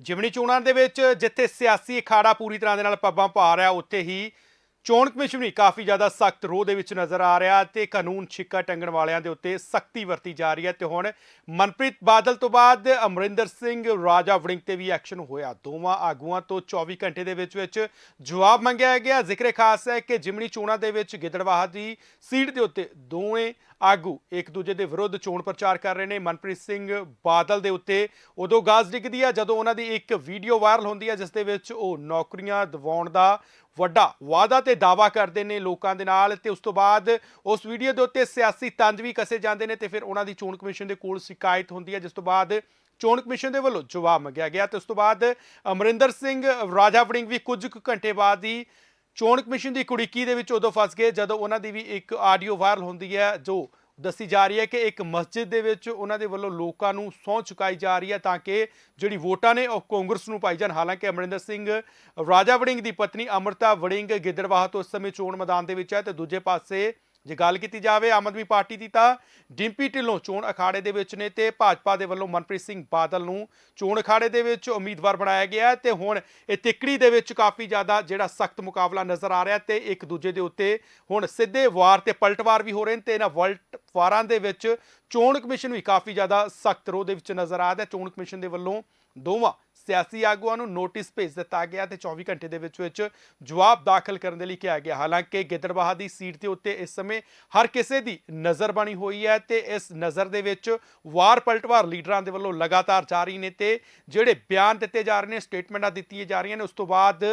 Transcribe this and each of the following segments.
ਜਿਮਣੀ ਚੋਣਾਂ ਦੇ ਵਿੱਚ ਜਿੱਥੇ ਸਿਆਸੀ ਅਖਾੜਾ ਪੂਰੀ ਤਰ੍ਹਾਂ ਦੇ ਨਾਲ ਪੱਬਾਂ ਪਾ ਰਿਹਾ, ਉੱਥੇ ਹੀ ਚੋਣ ਕਮਿਸ਼ਨ ਵੀ ਕਾਫੀ ਜ਼ਿਆਦਾ ਸਖਤ ਰੋਹ ਦੇ ਵਿੱਚ ਨਜ਼ਰ ਆ ਰਿਹਾ ਤੇ ਕਾਨੂੰਨ ਛਿੱਕਾ ਟੰਗਣ ਵਾਲਿਆਂ ਦੇ ਉੱਤੇ ਸਖਤੀ ਵਰਤੀ ਜਾ ਰਹੀ ਹੈ ਤੇ ਹੁਣ ਮਨਪ੍ਰੀਤ ਬਾਦਲ ਤੋਂ ਬਾਅਦ ਅਮਰਿੰਦਰ ਸਿੰਘ, ਰਾਜਾ ਵੜਿੰਗ ਤੇ ਵੀ ਐਕਸ਼ਨ ਹੋਇਆ। ਦੋਵਾਂ ਆਗੂਆਂ ਤੋਂ 24 ਘੰਟੇ ਦੇ ਵਿੱਚ ਵਿੱਚ ਜਵਾਬ ਮੰਗਿਆ ਗਿਆ। ਜ਼ਿਕਰ ਖਾਸ ਹੈ ਕਿ ਜਿਮਣੀ ਚੋਣਾਂ ਦੇ ਵਿੱਚ ਗਿੱਦੜਵਾਹ ਦੀ ਸੀਟ ਦੇ ਉੱਤੇ ਦੋਵੇਂ ਆਗੂ ਇੱਕ ਦੂਜੇ ਦੇ ਵਿਰੁੱਧ ਚੋਣ ਪ੍ਰਚਾਰ ਕਰ ਰਹੇ ਨੇ। ਮਨਪ੍ਰੀਤ ਸਿੰਘ ਬਾਦਲ ਦੇ ਉੱਤੇ ਉਦੋਂ ਗਾਜ਼ ਡਿੱਗਦੀ ਹੈ ਜਦੋਂ ਉਹਨਾਂ ਦੀ ਇੱਕ ਵੀਡੀਓ ਵਾਇਰਲ ਹੁੰਦੀ ਹੈ ਜਿਸ ਦੇ ਵਿੱਚ ਉਹ ਨੌਕਰੀਆਂ ਦਿਵਾਉਣ ਦਾ ਵੱਡਾ ਵਾਅਦਾ ਤੇ ਦਾਵਾ ਕਰਦੇ ਨੇ ਲੋਕਾਂ ਦੇ ਨਾਲ ਤੇ ਉਸ ਤੋਂ ਬਾਅਦ ਉਸ ਵੀਡੀਓ ਦੇ ਉੱਤੇ ਸਿਆਸੀ ਤੰਜ ਵੀ ਕਸੇ ਜਾਂਦੇ ਨੇ ਤੇ ਫਿਰ ਉਹਨਾਂ ਦੀ ਚੋਣ ਕਮਿਸ਼ਨ ਦੇ ਕੋਲ ਸ਼ਿਕਾਇਤ ਹੁੰਦੀ ਹੈ ਜਿਸ ਤੋਂ ਬਾਅਦ ਚੋਣ ਕਮਿਸ਼ਨ ਦੇ ਵੱਲੋਂ ਜਵਾਬ ਮੰਗਿਆ ਗਿਆ ਤੇ ਉਸ ਤੋਂ ਬਾਅਦ ਅਮਰਿੰਦਰ ਸਿੰਘ ਰਾਜਾ ਵੜਿੰਗ ਵੀ ਕੁਝ ਕੁ ਘੰਟੇ ਬਾਅਦ ਹੀ ਚੋਣ ਕਮਿਸ਼ਨ ਦੀ ਕੁੜੀਕੀ ਦੇ ਵਿੱਚ ਉਦੋਂ ਫਸ ਗਏ, ਜਦੋਂ ਉਹਨਾਂ ਦੀ ਵੀ ਇੱਕ ਆਡੀਓ ਵਾਇਰਲ ਹੁੰਦੀ ਹੈ, ਜੋ ਦੱਸੀ ਜਾ ਰਹੀ ਹੈ ਕਿ ਇੱਕ ਮਸਜਿਦ ਦੇ ਵਿੱਚ ਉਹਨਾਂ ਦੇ ਵੱਲੋਂ ਲੋਕਾਂ ਨੂੰ ਸਹੁੰ ਚੁਕਾਈ ਜਾ ਰਹੀ ਹੈ ਤਾਂ ਕਿ ਜਿਹੜੀ ਵੋਟਾਂ ਨੇ ਉਹ ਕਾਂਗਰਸ ਨੂੰ ਪਾਈ ਜਾਣ। ਹਾਲਾਂਕਿ ਅਮਰਿੰਦਰ ਸਿੰਘ ਰਾਜਾ ਵੜਿੰਗ ਦੀ ਪਤਨੀ ਅਮਰਤਾ ਵੜਿੰਗ ਗਿੱਦੜਵਾਹ ਤੋਂ ਇਸ ਸਮੇਂ ਚੋਣ ਮੈਦਾਨ ਦੇ ਵਿੱਚ ਹੈ ਤੇ ਦੂਜੇ ਪਾਸੇ ਜੇ ਗੱਲ ਕੀਤੀ ਜਾਵੇ ਆਮ ਆਦਮੀ ਪਾਰਟੀ ਦੀ ਤਾਂ ਡਿੰਪੀ ਢਿੱਲੋਂ ਚੋਣ ਅਖਾੜੇ ਦੇ ਵਿੱਚ ਨੇ ਤੇ ਭਾਜਪਾ ਦੇ ਵੱਲੋਂ ਮਨਪ੍ਰੀਤ ਸਿੰਘ ਬਾਦਲ ਨੂੰ ਚੋਣ ਅਖਾੜੇ ਦੇ ਵਿੱਚ ਉਮੀਦਵਾਰ ਬਣਾਇਆ ਗਿਆ ਹੈ ਤੇ ਹੁਣ ਇਹ ਤਿੱਕੜੀ ਦੇ ਵਿੱਚ ਕਾਫੀ ਜ਼ਿਆਦਾ ਜਿਹੜਾ ਸਖਤ ਮੁਕਾਬਲਾ ਨਜ਼ਰ ਆ ਰਿਹਾ ਤੇ ਇੱਕ ਦੂਜੇ ਦੇ ਉੱਤੇ ਹੁਣ ਸਿੱਧੇ ਵਾਰ ਤੇ ਪਲਟਵਾਰ ਵੀ ਹੋ ਰਹੇ ਨੇ ਤੇ ਇਹਨਾਂ ਵਲਟ ਵਾਰਾਂ ਦੇ ਵਿੱਚ ਚੋਣ ਕਮਿਸ਼ਨ ਵੀ ਕਾਫੀ ਜ਼ਿਆਦਾ ਸਖਤ ਰੋਹ ਦੇ ਵਿੱਚ ਨਜ਼ਰ ਆ ਰਿਹਾ ਚੋਣ ਕਮਿਸ਼ਨ ਦੇ ਵੱਲੋਂ ਦੋਵਾਂ ਸਿਆਸੀ ਆਗੂਆਂ ਨੂੰ ਨੋਟਿਸ ਭੇਜ ਦਿੱਤਾ ਗਿਆ ਤੇ 24 ਘੰਟੇ ਦੇ ਵਿੱਚ ਵਿੱਚ ਜਵਾਬ ਦਾਖਲ ਕਰਨ ਦੇ ਲਈ ਕਿਹਾ ਗਿਆ। ਹਾਲਾਂਕਿ ਗਿੱਦੜਬਾਹਾ ਦੀ ਸੀਟ ਦੇ ਉੱਤੇ ਇਸ ਸਮੇਂ ਹਰ ਕਿਸੇ ਦੀ ਨਜ਼ਰ ਬਣੀ ਹੋਈ ਹੈ ਤੇ ਇਸ ਨਜ਼ਰ ਦੇ ਵਿੱਚ ਵਾਰ ਪਲਟਵਾਰ ਲੀਡਰਾਂ ਦੇ ਵੱਲੋਂ ਲਗਾਤਾਰ ਜਾਰੀ ਨੇ ਤੇ ਜਿਹੜੇ ਬਿਆਨ ਦਿੱਤੇ ਜਾ ਰਹੇ ਨੇ, ਸਟੇਟਮੈਂਟਾਂ ਦਿੱਤੀਆਂ ਜਾ ਰਹੀਆਂ ਨੇ, ਉਸ ਤੋਂ ਬਾਅਦ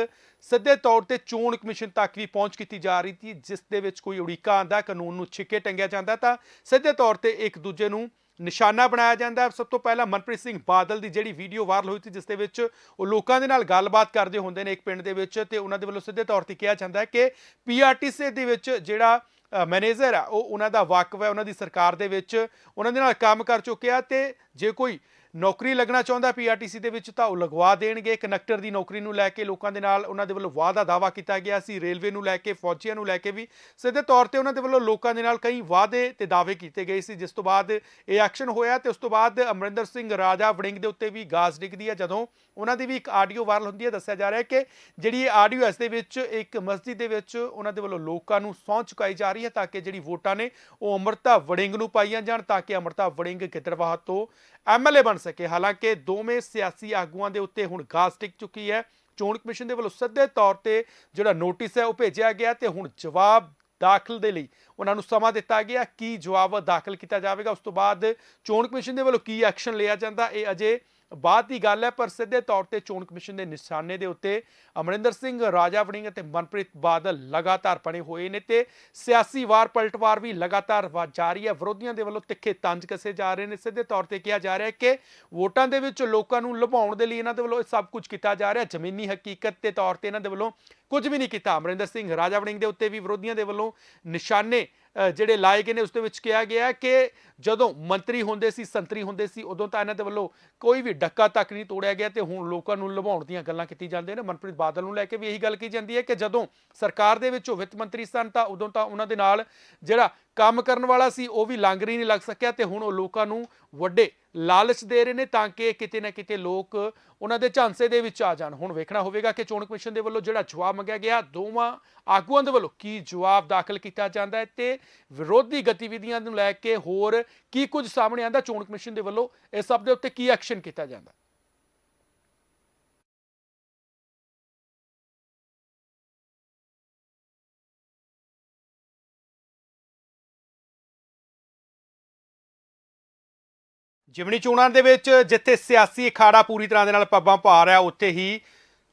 ਸਿੱਧੇ ਤੌਰ ਤੇ ਚੋਣ ਕਮਿਸ਼ਨ ਤੱਕ ਵੀ ਪਹੁੰਚ ਕੀਤੀ ਜਾ ਰਹੀ ਸੀ, ਜਿਸ ਦੇ ਵਿੱਚ ਕੋਈ ਉੜੀਕਾ ਆਂਦਾ ਕਾਨੂੰਨ ਨੂੰ ਛਿੱਕੇ ਟੰਗਿਆ ਜਾਂਦਾ ਤਾਂ ਸਿੱਧੇ ਤੌਰ ਤੇ ਇੱਕ ਦੂਜੇ ਨੂੰ ਨਿਸ਼ਾਨਾ ਬਣਾਇਆ ਜਾਂਦਾ ਹੈ। ਸਭ ਤੋਂ ਪਹਿਲਾਂ ਮਨਪ੍ਰੀਤ ਸਿੰਘ ਬਾਦਲ ਦੀ ਜਿਹੜੀ ਵੀਡੀਓ ਵਾਇਰਲ ਹੋਈ ਸੀ, ਜਿਸ ਦੇ ਵਿੱਚ ਉਹ ਲੋਕਾਂ ਦੇ ਨਾਲ ਗੱਲਬਾਤ ਕਰਦੇ ਹੁੰਦੇ ਨੇ ਇੱਕ ਪਿੰਡ ਦੇ ਵਿੱਚ ਤੇ ਉਹਨਾਂ ਦੇ ਵੱਲੋਂ ਸਿੱਧੇ ਤੌਰ ਤੇ ਕਿਹਾ ਜਾਂਦਾ ਹੈ ਕਿ ਪੀਆਰਟੀਸੀ ਦੇ ਵਿੱਚ ਜਿਹੜਾ ਮੈਨੇਜਰ ਆ, ਉਹ ਉਹਨਾਂ ਦਾ ਵਾਕਫ ਹੈ। ਉਹਨਾਂ ਦੀ ਸਰਕਾਰ ਦੇ ਵਿੱਚ ਉਹਨਾਂ ਦੇ ਨਾਲ ਕੰਮ ਕਰ ਚੁੱਕਿਆ ਤੇ ਜੇ ਕੋਈ ਨੌਕਰੀ ਲੱਗਣਾ ਚਾਹੁੰਦਾ ਪੀਆਰਟੀਸੀ ਦੇ ਵਿੱਚ ਤਾਂ ਉਹ ਲਗਵਾ ਦੇਣਗੇ। ਕਨੈਕਟਰ ਦੀ ਨੌਕਰੀ ਨੂੰ ਲੈ ਕੇ ਲੋਕਾਂ ਦੇ ਨਾਲ ਉਹਨਾਂ ਦੇ ਵੱਲੋਂ ਵਾਅਦਾ ਦਾਵਾ ਕੀਤਾ ਗਿਆ ਸੀ। ਰੇਲਵੇ ਨੂੰ ਲੈ ਕੇ, ਫੌਜੀਆਂ ਨੂੰ ਲੈ ਕੇ ਵੀ। ਸਿੱਧੇ ਤੌਰ ਤੇ ਉਹਨਾਂ ਦੇ ਵੱਲੋਂ ਲੋਕਾਂ ਦੇ ਨਾਲ ਕਈ ਵਾਅਦੇ ਤੇ ਦਾਅਵੇ ਕੀਤੇ ਗਏ ਸੀ, ਜਿਸ ਤੋਂ ਬਾਅਦ ਇਹ ਐਕਸ਼ਨ ਹੋਇਆ ਤੇ ਉਸ ਤੋਂ ਬਾਅਦ ਅਮਰਿੰਦਰ ਸਿੰਘ ਰਾਜਾ ਵੜਿੰਗ ਦੇ ਉੱਤੇ ਵੀ ਗਾਜ਼ ਡਿੱਗਦੀ ਹੈ। ਜਦੋਂ ਉਹਨਾਂ ਦੀ ਵੀ ਇੱਕ ਆਡੀਓ ਵਾਇਰਲ ਹੁੰਦੀ ਹੈ, ਦੱਸਿਆ ਜਾ ਰਿਹਾ ਹੈ ਕਿ ਜਿਹੜੀ ਇਹ ਆਡੀਓ ਇਸ ਦੇ ਵਿੱਚ ਇੱਕ ਮਸਜਿਦ ਦੇ ਵਿੱਚ ਉਹਨਾਂ ਦੇ ਵੱਲੋਂ ਲੋਕਾਂ ਨੂੰ ਸਹੁੰ ਚੁਕਾਈ ਜਾ ਰਹੀ ਹੈ ਤਾਂ ਕਿ ਜਿਹੜੀ ਵੋਟਾਂ ਨੇ ਉਹ ਅਮਰਤਾ ਵੜਿੰਗ ਨੂੰ ਪਾਈਆਂ ਜਾਣ, ਤਾਂ ਕਿ ਅਮਰਤਾ ਵੜਿੰਗ ਗਿੱਦੜਬਾਹਾ ਤੋਂ ਐਮਐਲਏ ਬਣ ਸਕੇ। ਹਾਲਾਂਕਿ ਦੋਵੇਂ ਸਿਆਸੀ ਆਗੂਆਂ ਦੇ ਉੱਤੇ ਹੁਣ ਗਾਸ ਟਿਕ ਚੁੱਕੀ ਹੈ। ਚੋਣ ਕਮਿਸ਼ਨ ਦੇ ਵੱਲੋਂ ਸਿੱਧੇ ਤੌਰ ਤੇ ਜਿਹੜਾ ਨੋਟਿਸ ਹੈ ਉਹ ਭੇਜਿਆ ਗਿਆ ਤੇ ਹੁਣ ਜਵਾਬ ਦਾਖਲ ਦੇ ਲਈ ਉਹਨਾਂ ਨੂੰ ਸਮਾਂ ਦਿੱਤਾ ਗਿਆ। ਕੀ ਜਵਾਬ ਦਾਖਲ ਕੀਤਾ ਜਾਵੇਗਾ, ਉਸ ਤੋਂ ਬਾਅਦ ਚੋਣ ਕਮਿਸ਼ਨ ਦੇ ਵੱਲੋਂ ਕੀ ਐਕਸ਼ਨ ਲਿਆ ਜਾਂਦਾ, ਇਹ ਅਜੇ ਬਾਅਦ ਦੀ ਗੱਲ ਹੈ, ਪਰ ਸਿੱਧੇ ਤੌਰ ਤੇ ਚੋਣ ਕਮਿਸ਼ਨ ਦੇ ਨਿਸ਼ਾਨੇ ਦੇ ਉੱਤੇ ਅਮਰਿੰਦਰ ਸਿੰਘ, ਰਾਜਾ ਵੜਿੰਗ ਅਤੇ ਮਨਪ੍ਰੀਤ ਬਾਦਲ ਲਗਾਤਾਰ ਬਣੇ ਹੋਏ ਨੇ ਤੇ ਸਿਆਸੀ ਵਾਰ ਪਲਟਵਾਰ ਵੀ ਲਗਾਤਾਰ ਵਾ- ਜਾਰੀ ਹੈ। ਵਿਰੋਧੀਆਂ ਦੇ ਵੱਲੋਂ ਤਿੱਖੇ ਤੰਜ ਕਸੇ ਜਾ ਰਹੇ ਨੇ। ਸਿੱਧੇ ਤੌਰ ਤੇ ਕਿਹਾ ਜਾ ਰਿਹਾ ਹੈ ਕਿ ਵੋਟਾਂ ਦੇ ਵਿੱਚ ਲੋਕਾਂ ਨੂੰ ਲੁਭਾਉਣ ਦੇ ਲਈ ਇਹਨਾਂ ਦੇ ਵੱਲੋਂ ਇਹ ਸਭ ਕੁਝ ਕੀਤਾ ਜਾ ਰਿਹਾ ਜ਼ਮੀਨੀ ਹਕੀਕਤ ਦੇ ਤੌਰ ਤੇ ਇਹਨਾਂ ਦੇ ਵੱਲੋਂ ਕੁਝ ਵੀ ਨਹੀਂ ਕੀਤਾ। ਅਮਰਿੰਦਰ ਸਿੰਘ ਰਾਜਾ ਵੜਿੰਗ ਦੇ ਉੱਤੇ ਵੀ ਵਿਰੋਧੀਆਂ ਦੇ ਵੱਲੋਂ ਨਿਸ਼ਾਨੇ ਜਿਹੜੇ ਲਾਏ ਗਏ ਨੇ, ਉਸ ਦੇ ਵਿੱਚ ਕਿਹਾ ਗਿਆ ਕਿ ਜਦੋਂ ਮੰਤਰੀ ਹੁੰਦੇ ਸੀ, ਸੰਤਰੀ ਹੁੰਦੇ ਸੀ, ਉਦੋਂ ਤਾਂ ਇਹਨਾਂ ਦੇ ਵੱਲੋਂ ਕੋਈ ਵੀ ਡੱਕਾ ਤੱਕ ਨਹੀਂ ਤੋੜਿਆ ਗਿਆ ਤੇ ਹੁਣ ਲੋਕਾਂ ਨੂੰ ਲੁਭਾਉਣ ਦੀਆਂ ਗੱਲਾਂ ਕੀਤੀ ਜਾਂਦੀਆਂ ਨੇ। ਮਨਪ੍ਰੀਤ ਬਾਦਲ ਨੂੰ ਲੈ ਕੇ ਵੀ ਇਹੀ ਗੱਲ ਕੀਤੀ ਜਾਂਦੀ ਹੈ ਕਿ ਜਦੋਂ ਸਰਕਾਰ ਦੇ ਵਿੱਚ ਉਹ ਵਿੱਤ ਮੰਤਰੀ ਸਨ ਤਾਂ ਉਦੋਂ ਤਾਂ ਉਹਨਾਂ ਦੇ ਨਾਲ ਜਿਹੜਾ ਕੰਮ ਕਰਨ ਵਾਲਾ ਸੀ, ਉਹ ਵੀ ਲਾਂਗਰੀ ਨਹੀਂ ਲੱਗ ਸਕਿਆ ਤੇ ਹੁਣ ਉਹ ਲੋਕਾਂ ਨੂੰ ਵੱਡੇ ਲਾਲਚ ਦੇ ਰਹੇ ਨੇ ਤਾਂ ਕਿ ਕਿਤੇ ਨਾ ਕਿਤੇ ਲੋਕ ਉਹਨਾਂ ਦੇ ਝਾਂਸੇ ਦੇ ਵਿੱਚ ਆ ਜਾਣ। ਹੁਣ ਵੇਖਣਾ ਹੋਵੇਗਾ ਕਿ ਚੋਣ ਕਮਿਸ਼ਨ ਦੇ ਵੱਲੋਂ ਜਿਹੜਾ ਜਵਾਬ ਮੰਗਿਆ ਗਿਆ, ਦੋਵਾਂ ਆਗੂਆਂ ਦੇ ਵੱਲੋਂ ਕੀ ਜਵਾਬ ਦਾਖਲ ਕੀਤਾ ਜਾਂਦਾ ਹੈ ਤੇ ਵਿਰੋਧੀ ਗਤੀਵਿਧੀਆਂ ਨੂੰ ਲੈ ਕੇ ਹੋਰ ਕੀ ਕੁਝ ਸਾਹਮਣੇ ਆਂਦਾ ਚੋਣ ਕਮਿਸ਼ਨ ਦੇ ਵੱਲੋਂ ਇਸ ਸਭ ਦੇ ਉੱਤੇ ਕੀ ਐਕਸ਼ਨ ਕੀਤਾ ਜਾਂਦਾ? ਜਿਮਣੀ ਚੋਣਾਂ ਦੇ ਵਿੱਚ ਜਿੱਥੇ ਸਿਆਸੀ ਅਖਾੜਾ ਪੂਰੀ ਤਰ੍ਹਾਂ ਦੇ ਨਾਲ ਪੱਬਾਂ ਪਾ ਰਿਹਾ, ਉੱਥੇ ਹੀ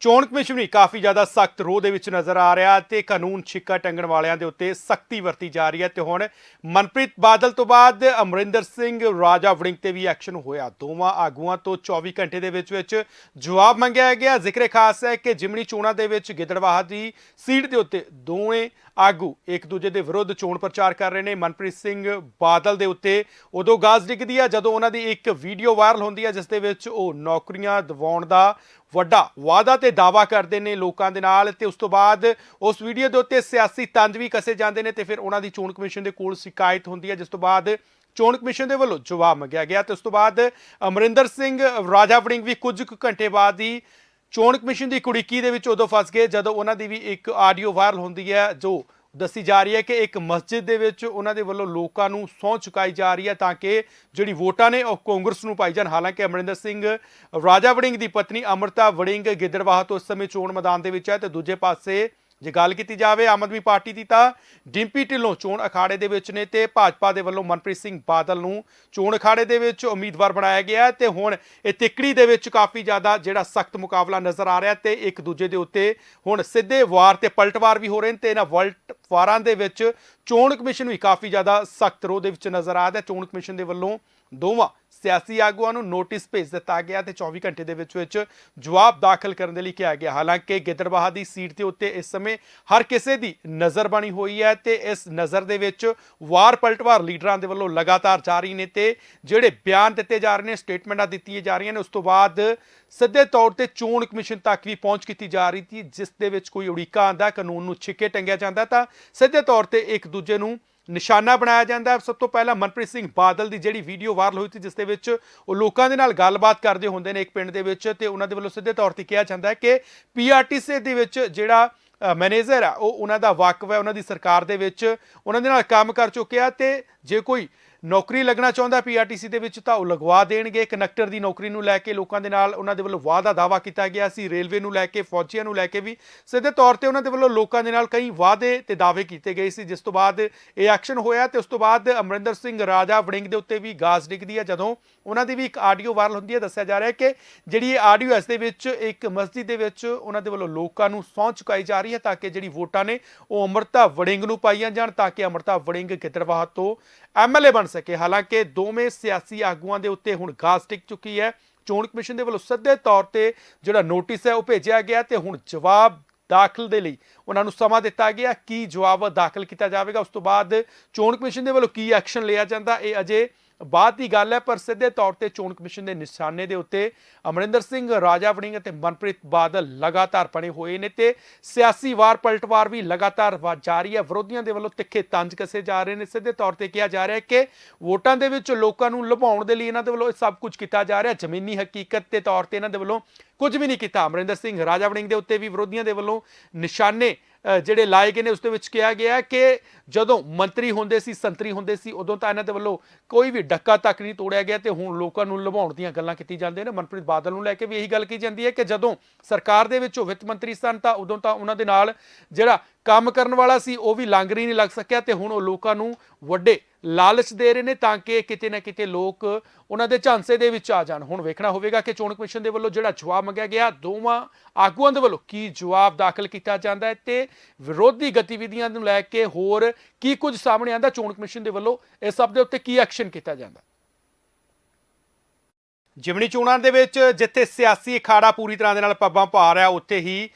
ਚੋਣ ਕਮਿਸ਼ਨ ਵੀ ਕਾਫੀ ਜ਼ਿਆਦਾ ਸਖਤ ਰੋਹ ਦੇ ਵਿੱਚ ਨਜ਼ਰ ਆ ਰਿਹਾ ਤੇ ਕਾਨੂੰਨ ਛਿੱਕਾ ਟੰਗਣ ਵਾਲਿਆਂ ਦੇ ਉੱਤੇ ਸਖਤੀ ਵਰਤੀ ਜਾ ਰਹੀ ਹੈ ਤੇ ਹੁਣ ਮਨਪ੍ਰੀਤ ਬਾਦਲ ਤੋਂ ਬਾਅਦ ਅਮਰਿੰਦਰ ਸਿੰਘ, ਰਾਜਾ ਵੜਿੰਗ ਤੇ ਵੀ ਐਕਸ਼ਨ ਹੋਇਆ। ਦੋਵਾਂ ਆਗੂਆਂ ਤੋਂ 24 ਘੰਟੇ ਦੇ ਵਿੱਚ ਵਿੱਚ ਜਵਾਬ ਮੰਗਿਆ ਗਿਆ। ਜ਼ਿਕਰ ਖਾਸ ਹੈ ਕਿ ਜਿਮਣੀ ਚੋਣਾਂ ਦੇ ਵਿੱਚ ਗਿੱਦੜਵਾਹ ਦੀ ਸੀਟ ਦੇ ਉੱਤੇ ਦੋਵੇਂ ਆਗੂ ਇੱਕ ਦੂਜੇ ਦੇ ਵਿਰੁੱਧ ਚੋਣ ਪ੍ਰਚਾਰ ਕਰ ਰਹੇ ਨੇ। ਮਨਪ੍ਰੀਤ ਸਿੰਘ ਬਾਦਲ ਦੇ ਉੱਤੇ ਉਦੋਂ ਗਾਜ਼ ਡਿੱਗਦੀ ਹੈ ਜਦੋਂ ਉਹਨਾਂ ਦੀ ਇੱਕ ਵੀਡੀਓ ਵਾਇਰਲ ਹੁੰਦੀ ਹੈ ਜਿਸ ਦੇ ਵਿੱਚ ਉਹ ਨੌਕਰੀਆਂ ਦਿਵਾਉਣ ਦਾ ਵੱਡਾ ਵਾਅਦਾ ਤੇ ਦਾਵਾ ਕਰਦੇ ਨੇ ਲੋਕਾਂ ਦੇ ਨਾਲ ਤੇ ਉਸ ਤੋਂ ਬਾਅਦ ਉਸ ਵੀਡੀਓ ਦੇ ਉੱਤੇ ਸਿਆਸੀ ਤੰਦ ਵੀ ਕਸੇ ਜਾਂਦੇ ਨੇ ਤੇ ਫਿਰ ਉਹਨਾਂ ਦੀ ਚੋਣ ਕਮਿਸ਼ਨ ਦੇ ਕੋਲ ਸ਼ਿਕਾਇਤ ਹੁੰਦੀ ਹੈ ਜਿਸ ਤੋਂ ਬਾਅਦ ਚੋਣ ਕਮਿਸ਼ਨ ਦੇ ਵੱਲੋਂ ਜਵਾਬ ਮੰਗਿਆ ਗਿਆ ਤੇ ਉਸ ਤੋਂ ਬਾਅਦ ਅਮਰਿੰਦਰ ਸਿੰਘ ਰਾਜਾ ਵੜਿੰਗ ਵੀ ਕੁਝ ਕੁ ਘੰਟੇ ਬਾਅਦ ਹੀ ਚੋਣ ਕਮਿਸ਼ਨ ਦੀ ਕੁੜੀਕੀ ਦੇ ਵਿੱਚ ਉਦੋਂ ਫਸ ਗਏ, ਜਦੋਂ ਉਹਨਾਂ ਦੀ ਵੀ ਇੱਕ ਆਡੀਓ ਵਾਇਰਲ ਹੁੰਦੀ ਹੈ, ਜੋ ਦੱਸੀ ਜਾ ਰਹੀ ਹੈ ਕਿ ਇੱਕ ਮਸਜਿਦ ਦੇ ਵਿੱਚ ਉਹਨਾਂ ਦੇ ਵੱਲੋਂ ਲੋਕਾਂ ਨੂੰ ਸਹੁੰ ਚੁਕਾਈ ਜਾ ਰਹੀ ਹੈ ਤਾਂ ਕਿ ਜਿਹੜੀ ਵੋਟਾਂ ਨੇ ਉਹ ਕਾਂਗਰਸ ਨੂੰ ਪਾਈ ਜਾਣ। ਹਾਲਾਂਕਿ ਅਮਰਿੰਦਰ ਸਿੰਘ ਰਾਜਾ ਵੜਿੰਗ ਦੀ ਪਤਨੀ ਅਮਰਤਾ ਵੜਿੰਗ ਗਿੱਦੜਵਾਹ ਤੋਂ ਇਸ ਸਮੇਂ ਚੋਣ ਮੈਦਾਨ ਦੇ ਵਿੱਚ ਹੈ ਤੇ ਦੂਜੇ ਪਾਸੇ ਜੇ ਗੱਲ ਕੀਤੀ ਜਾਵੇ ਆਮ ਆਦਮੀ ਪਾਰਟੀ ਦੀ ਤਾਂ ਡਿੰਪੀ ਢਿੱਲੋਂ ਚੋਣ ਅਖਾੜੇ ਦੇ ਵਿੱਚ ਨੇ ਤੇ ਭਾਜਪਾ ਦੇ ਵੱਲੋਂ ਮਨਪ੍ਰੀਤ ਸਿੰਘ ਬਾਦਲ ਨੂੰ ਚੋਣ ਅਖਾੜੇ ਦੇ ਵਿੱਚ ਉਮੀਦਵਾਰ ਬਣਾਇਆ ਗਿਆ ਹੈ ਤੇ ਹੁਣ ਇਹ ਤਿੱਕੜੀ ਦੇ ਵਿੱਚ ਕਾਫੀ ਜ਼ਿਆਦਾ ਜਿਹੜਾ ਸਖਤ ਮੁਕਾਬਲਾ ਨਜ਼ਰ ਆ ਰਿਹਾ ਤੇ ਇੱਕ ਦੂਜੇ ਦੇ ਉੱਤੇ ਹੁਣ ਸਿੱਧੇ ਵਾਰ ਤੇ ਪਲਟਵਾਰ ਵੀ ਹੋ ਰਹੇ ਨੇ ਤੇ ਇਹਨਾਂ ਵਲਟ ਵਾਰਾਂ ਦੇ ਵਿੱਚ ਚੋਣ ਕਮਿਸ਼ਨ ਵੀ ਕਾਫੀ ਜ਼ਿਆਦਾ ਸਖਤ ਰੋਹ ਦੇ ਵਿੱਚ ਨਜ਼ਰ ਆ ਰਿਹਾ ਚੋਣ ਕਮਿਸ਼ਨ ਦੇ ਵੱਲੋਂ ਦੋਵਾਂ ਸਿਆਸੀ ਆਗੂਆਂ ਨੂੰ ਨੋਟਿਸ ਭੇਜ ਦਿੱਤਾ ਗਿਆ ਤੇ 24 ਘੰਟੇ ਦੇ ਵਿੱਚ ਵਿੱਚ ਜਵਾਬ ਦਾਖਲ ਕਰਨ ਦੇ ਲਈ ਕਿਹਾ ਗਿਆ। ਹਾਲਾਂਕਿ ਗਿੱਦੜਬਾਹਾ ਦੀ ਸੀਟ ਦੇ ਉੱਤੇ ਇਸ ਸਮੇਂ ਹਰ ਕਿਸੇ ਦੀ ਨਜ਼ਰ ਬਣੀ ਹੋਈ ਹੈ ਤੇ ਇਸ ਨਜ਼ਰ ਦੇ ਵਿੱਚ ਵਾਰ ਪਲਟਵਾਰ ਲੀਡਰਾਂ ਦੇ ਵੱਲੋਂ ਲਗਾਤਾਰ ਜਾਰੀ ਨੇ ਤੇ ਜਿਹੜੇ ਬਿਆਨ ਦਿੱਤੇ ਜਾ ਰਹੇ ਨੇ, ਸਟੇਟਮੈਂਟਾਂ ਦਿੱਤੀਆਂ ਜਾ ਰਹੀਆਂ ਨੇ, ਉਸ ਤੋਂ ਬਾਅਦ ਸਿੱਧੇ ਤੌਰ ਤੇ ਚੋਣ ਕਮਿਸ਼ਨ ਤੱਕ ਵੀ ਪਹੁੰਚ ਕੀਤੀ ਜਾ ਰਹੀ ਸੀ, ਜਿਸ ਦੇ ਵਿੱਚ ਕੋਈ ਉੜੀਕਾ ਆਂਦਾ ਕਾਨੂੰਨ ਨੂੰ ਛਿੱਕੇ ਟੰਗਿਆ ਜਾਂਦਾ ਤਾਂ ਸਿੱਧੇ ਤੌਰ ਤੇ ਇੱਕ ਦੂਜੇ ਨੂੰ ਨਿਸ਼ਾਨਾ ਬਣਾਇਆ ਜਾਂਦਾ ਹੈ। ਸਭ ਤੋਂ ਪਹਿਲਾਂ ਮਨਪ੍ਰੀਤ ਸਿੰਘ ਬਾਦਲ ਦੀ ਜਿਹੜੀ ਵੀਡੀਓ ਵਾਇਰਲ ਹੋਈ ਸੀ, ਜਿਸ ਦੇ ਵਿੱਚ ਉਹ ਲੋਕਾਂ ਦੇ ਨਾਲ ਗੱਲਬਾਤ ਕਰਦੇ ਹੁੰਦੇ ਨੇ ਇੱਕ ਪਿੰਡ ਦੇ ਵਿੱਚ ਤੇ ਉਹਨਾਂ ਦੇ ਵੱਲੋਂ ਸਿੱਧੇ ਤੌਰ ਤੇ ਕਿਹਾ ਜਾਂਦਾ ਹੈ ਕਿ ਪੀਆਰਟੀਸੀ ਦੇ ਵਿੱਚ ਜਿਹੜਾ ਮੈਨੇਜਰ ਆ, ਉਹ ਉਹਨਾਂ ਦਾ ਵਾਕਫ ਹੈ। ਉਹਨਾਂ ਦੀ ਸਰਕਾਰ ਦੇ ਵਿੱਚ ਉਹਨਾਂ ਦੇ ਨਾਲ ਕੰਮ ਕਰ ਚੁੱਕਿਆ ਤੇ ਜੇ ਕੋਈ ਨੌਕਰੀ ਲੱਗਣਾ ਚਾਹੁੰਦਾ ਪੀਆਰਟੀਸੀ ਦੇ ਵਿੱਚ ਤਾਂ ਉਹ ਲਗਵਾ ਦੇਣਗੇ। ਕਨੈਕਟਰ ਦੀ ਨੌਕਰੀ ਨੂੰ ਲੈ ਕੇ ਲੋਕਾਂ ਦੇ ਨਾਲ ਉਹਨਾਂ ਦੇ ਵੱਲੋਂ ਵਾਅਦਾ ਦਾਵਾ ਕੀਤਾ ਗਿਆ ਸੀ। ਰੇਲਵੇ ਨੂੰ ਲੈ ਕੇ, ਫੌਜੀਆਂ ਨੂੰ ਲੈ ਕੇ ਵੀ ਸਿੱਧੇ ਤੌਰ ਤੇ ਉਹਨਾਂ ਦੇ ਵੱਲੋਂ ਲੋਕਾਂ ਦੇ ਨਾਲ ਕਈ ਵਾਅਦੇ ਤੇ ਦਾਅਵੇ ਕੀਤੇ ਗਏ ਸੀ। ਜਿਸ ਤੋਂ ਬਾਅਦ ਇਹ ਐਕਸ਼ਨ ਹੋਇਆ ਤੇ ਉਸ ਤੋਂ ਬਾਅਦ ਅਮਰਿੰਦਰ ਸਿੰਘ ਰਾਜਾ ਵੜਿੰਗ ਦੇ ਉੱਤੇ ਵੀ ਗਾਜ਼ ਡਿੱਗਦੀ ਹੈ। ਜਦੋਂ ਉਹਨਾਂ ਦੀ ਵੀ ਇੱਕ ਆਡੀਓ ਵਾਇਰਲ ਹੁੰਦੀ ਹੈ, ਦੱਸਿਆ ਜਾ ਰਿਹਾ ਹੈ ਕਿ ਜਿਹੜੀ ਇਹ ਆਡੀਓ ਇਸ ਦੇ ਵਿੱਚ ਇੱਕ ਮਸਜਿਦ ਦੇ ਵਿੱਚ ਉਹਨਾਂ ਦੇ ਵੱਲੋਂ ਲੋਕਾਂ ਨੂੰ ਸਹੁੰ ਚੁਕਾਈ ਜਾ ਰਹੀ ਹੈ ਤਾਂ ਕਿ ਜਿਹੜੀ ਵੋਟਾਂ ਨੇ ਉਹ ਅਮਰਤਾ ਵੜਿੰਗ ਨੂੰ ਪਾਈਆਂ ਜਾਣ, ਤਾਂ ਕਿ ਅਮਰਤਾ ਵੜਿੰਗ ਗਿੱਦੜਬਾਹਾ ਤੋਂ ਐਮਐਲਏ ਬਣ ਸਕੇ। ਹਾਲਾਂਕਿ ਦੋਵੇਂ ਸਿਆਸੀ ਆਗੂਆਂ ਦੇ ਉੱਤੇ ਹੁਣ ਗਾਜ਼ ਟਿਕ ਚੁੱਕੀ ਹੈ। ਚੋਣ ਕਮਿਸ਼ਨ ਦੇ ਵੱਲੋਂ ਸਿੱਧੇ ਤੌਰ ਤੇ ਜਿਹੜਾ ਨੋਟਿਸ ਹੈ ਉਹ ਭੇਜਿਆ ਗਿਆ ਤੇ ਹੁਣ ਜਵਾਬ ਦਾਖਲ ਦੇ ਲਈ ਉਹਨਾਂ ਨੂੰ ਸਮਾਂ ਦਿੱਤਾ ਗਿਆ। ਕੀ ਜਵਾਬ ਦਾਖਲ ਕੀਤਾ ਜਾਵੇਗਾ, ਉਸ ਤੋਂ ਬਾਅਦ ਚੋਣ ਕਮਿਸ਼ਨ ਦੇ ਵੱਲੋਂ ਕੀ ਐਕਸ਼ਨ ਲਿਆ ਜਾਂਦਾ, ਇਹ ਅਜੇ ਬਾਅਦ ਦੀ ਗੱਲ ਹੈ, ਪਰ ਸਿੱਧੇ ਤੌਰ ਤੇ ਚੋਣ ਕਮਿਸ਼ਨ ਦੇ ਨਿਸ਼ਾਨੇ ਦੇ ਉੱਤੇ ਅਮਰਿੰਦਰ ਸਿੰਘ, ਰਾਜਾ ਵੜਿੰਗ ਅਤੇ ਮਨਪ੍ਰੀਤ ਬਾਦਲ ਲਗਾਤਾਰ ਬਣੇ ਹੋਏ ਨੇ ਤੇ ਸਿਆਸੀ ਵਾਰ ਪਲਟਵਾਰ ਵੀ ਲਗਾਤਾਰ ਵਾ- ਜਾਰੀ ਹੈ। ਵਿਰੋਧੀਆਂ ਦੇ ਵੱਲੋਂ ਤਿੱਖੇ ਤੰਜ ਕਸੇ ਜਾ ਰਹੇ ਨੇ। ਸਿੱਧੇ ਤੌਰ ਤੇ ਕਿਹਾ ਜਾ ਰਿਹਾ ਹੈ ਕਿ ਵੋਟਾਂ ਦੇ ਵਿੱਚ ਲੋਕਾਂ ਨੂੰ ਲੁਭਾਉਣ ਦੇ ਲਈ ਇਹਨਾਂ ਦੇ ਵੱਲੋਂ ਇਹ ਸਭ ਕੁਝ ਕੀਤਾ ਜਾ ਰਿਹਾ ਜ਼ਮੀਨੀ ਹਕੀਕਤ ਦੇ ਤੌਰ ਤੇ ਇਹਨਾਂ ਦੇ ਵੱਲੋਂ ਕੁਝ ਵੀ ਨਹੀਂ ਕੀਤਾ। ਅਮਰਿੰਦਰ ਸਿੰਘ ਰਾਜਾ ਵੜਿੰਗ ਦੇ ਉੱਤੇ ਵੀ ਵਿਰੋਧੀਆਂ ਦੇ ਵੱਲੋਂ ਨਿਸ਼ਾਨੇ ਜਿਹੜੇ ਲਾਏ ਗਏ ਨੇ, ਉਸ ਦੇ ਵਿੱਚ ਕਿਹਾ ਗਿਆ ਕਿ ਜਦੋਂ ਮੰਤਰੀ ਹੁੰਦੇ ਸੀ, ਸੰਤਰੀ ਹੁੰਦੇ ਸੀ, ਉਦੋਂ ਤਾਂ ਇਹਨਾਂ ਦੇ ਵੱਲੋਂ ਕੋਈ ਵੀ ਡੱਕਾ ਤੱਕ ਨਹੀਂ ਤੋੜਿਆ ਗਿਆ ਤੇ ਹੁਣ ਲੋਕਾਂ ਨੂੰ ਲੁਭਾਉਣ ਦੀਆਂ ਗੱਲਾਂ ਕੀਤੀ ਜਾਂਦੀਆਂ ਨੇ। ਮਨਪ੍ਰੀਤ ਬਾਦਲ ਨੂੰ ਲੈ ਕੇ ਵੀ ਇਹੀ ਗੱਲ ਕੀਤੀ ਜਾਂਦੀ ਹੈ ਕਿ ਜਦੋਂ ਸਰਕਾਰ ਦੇ ਵਿੱਚ ਉਹ ਵਿੱਤ ਮੰਤਰੀ ਸਨ ਤਾਂ ਉਦੋਂ ਤਾਂ ਉਹਨਾਂ ਦੇ ਨਾਲ ਜਿਹੜਾ ਕੰਮ ਕਰਨ ਵਾਲਾ ਸੀ, ਉਹ ਵੀ ਲਾਂਗਰੀ ਨਹੀਂ ਲੱਗ ਸਕਿਆ ਤੇ ਹੁਣ ਉਹ ਲੋਕਾਂ ਨੂੰ ਵੱਡੇ ਲਾਲਚ ਦੇ ਰਹੇ ਨੇ ਤਾਂ ਕਿ ਕਿਤੇ ਨਾ ਕਿਤੇ ਲੋਕ ਉਹਨਾਂ ਦੇ ਝਾਂਸੇ ਦੇ ਵਿੱਚ ਆ ਜਾਣ। ਹੁਣ ਵੇਖਣਾ ਹੋਵੇਗਾ ਕਿ ਚੋਣ ਕਮਿਸ਼ਨ ਦੇ ਵੱਲੋਂ ਜਿਹੜਾ ਜਵਾਬ ਮੰਗਿਆ ਗਿਆ, ਦੋਵਾਂ ਆਗੂਆਂ ਦੇ ਵੱਲੋਂ ਕੀ ਜਵਾਬ ਦਾਖਲ ਕੀਤਾ ਜਾਂਦਾ ਹੈ ਤੇ ਵਿਰੋਧੀ ਗਤੀਵਿਧੀਆਂ ਨੂੰ ਲੈ ਕੇ ਹੋਰ ਕੀ ਕੁਝ ਸਾਹਮਣੇ ਆਂਦਾ ਚੋਣ ਕਮਿਸ਼ਨ ਦੇ ਵੱਲੋਂ ਇਸ ਸਭ ਦੇ ਉੱਤੇ ਕੀ ਐਕਸ਼ਨ ਕੀਤਾ ਜਾਂਦਾ? ਜਿਮਣੀ ਚੋਣਾਂ ਦੇ ਵਿੱਚ ਜਿੱਥੇ ਸਿਆਸੀ ਅਖਾੜਾ ਪੂਰੀ ਤਰ੍ਹਾਂ ਦੇ ਨਾਲ ਪੱਬਾਂ ਭਾਰ ਰਿਹਾ ਉੱਥੇ ਹੀ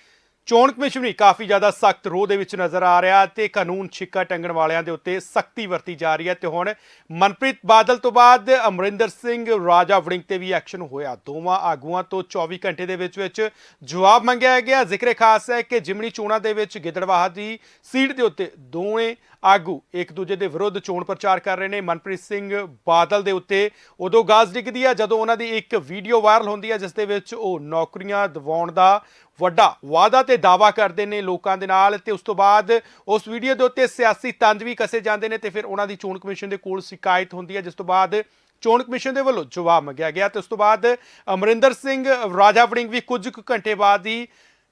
ਚੋਣ ਕਮਿਸ਼ਨ ਵੀ ਕਾਫੀ ਜ਼ਿਆਦਾ ਸਖਤ ਰੋਹ ਦੇ ਵਿੱਚ ਨਜ਼ਰ ਆ ਰਿਹਾ ਤੇ ਕਾਨੂੰਨ ਛਿੱਕਾ ਟੰਗਣ ਵਾਲਿਆਂ ਦੇ ਉੱਤੇ ਸਖਤੀ ਵਰਤੀ ਜਾ ਰਹੀ ਹੈ ਤੇ ਹੁਣ ਮਨਪ੍ਰੀਤ ਬਾਦਲ ਤੋਂ ਬਾਅਦ ਅਮਰਿੰਦਰ ਸਿੰਘ, ਰਾਜਾ ਵੜਿੰਗ ਤੇ ਵੀ ਐਕਸ਼ਨ ਹੋਇਆ। ਦੋਵਾਂ ਆਗੂਆਂ ਤੋਂ 24 ਘੰਟੇ ਦੇ ਵਿੱਚ ਵਿੱਚ ਜਵਾਬ ਮੰਗਿਆ ਗਿਆ। ਜ਼ਿਕਰ ਖਾਸ ਹੈ ਕਿ ਜਿਮਣੀ ਚੋਣਾਂ ਦੇ ਵਿੱਚ ਗਿੱਦੜਵਾਹ ਦੀ ਸੀਟ ਦੇ ਉੱਤੇ ਦੋਵੇਂ ਆਗੂ ਇੱਕ ਦੂਜੇ ਦੇ ਵਿਰੁੱਧ ਚੋਣ ਪ੍ਰਚਾਰ ਕਰ ਰਹੇ ਨੇ। ਮਨਪ੍ਰੀਤ ਸਿੰਘ ਬਾਦਲ ਦੇ ਉੱਤੇ ਉਦੋਂ ਗਾਜ਼ ਡਿੱਗਦੀ ਹੈ ਜਦੋਂ ਉਹਨਾਂ ਦੀ ਇੱਕ ਵੀਡੀਓ ਵਾਇਰਲ ਹੁੰਦੀ ਹੈ, ਜਿਸ ਦੇ ਵਿੱਚ ਉਹ ਨੌਕਰੀਆਂ ਦਿਵਾਉਣ ਦਾ ਵੱਡਾ ਵਾਅਦਾ ਤੇ ਦਾਵਾ ਕਰਦੇ ਨੇ ਲੋਕਾਂ ਦੇ ਨਾਲ ਤੇ ਉਸ ਤੋਂ ਬਾਅਦ ਉਸ ਵੀਡੀਓ ਦੇ ਉੱਤੇ ਸਿਆਸੀ ਤੰਦ ਵੀ ਕਸੇ ਜਾਂਦੇ ਨੇ ਤੇ ਫਿਰ ਉਹਨਾਂ ਦੀ ਚੋਣ ਕਮਿਸ਼ਨ ਦੇ ਕੋਲ ਸ਼ਿਕਾਇਤ ਹੁੰਦੀ ਹੈ, ਜਿਸ ਤੋਂ ਬਾਅਦ ਚੋਣ ਕਮਿਸ਼ਨ ਦੇ ਵੱਲੋਂ ਜਵਾਬ ਮੰਗਿਆ ਗਿਆ ਤੇ ਉਸ ਤੋਂ ਬਾਅਦ ਅਮਰਿੰਦਰ ਸਿੰਘ, ਰਾਜਾ ਵੜਿੰਗ ਵੀ ਕੁਝ ਕੁ ਘੰਟੇ ਬਾਅਦ ਹੀ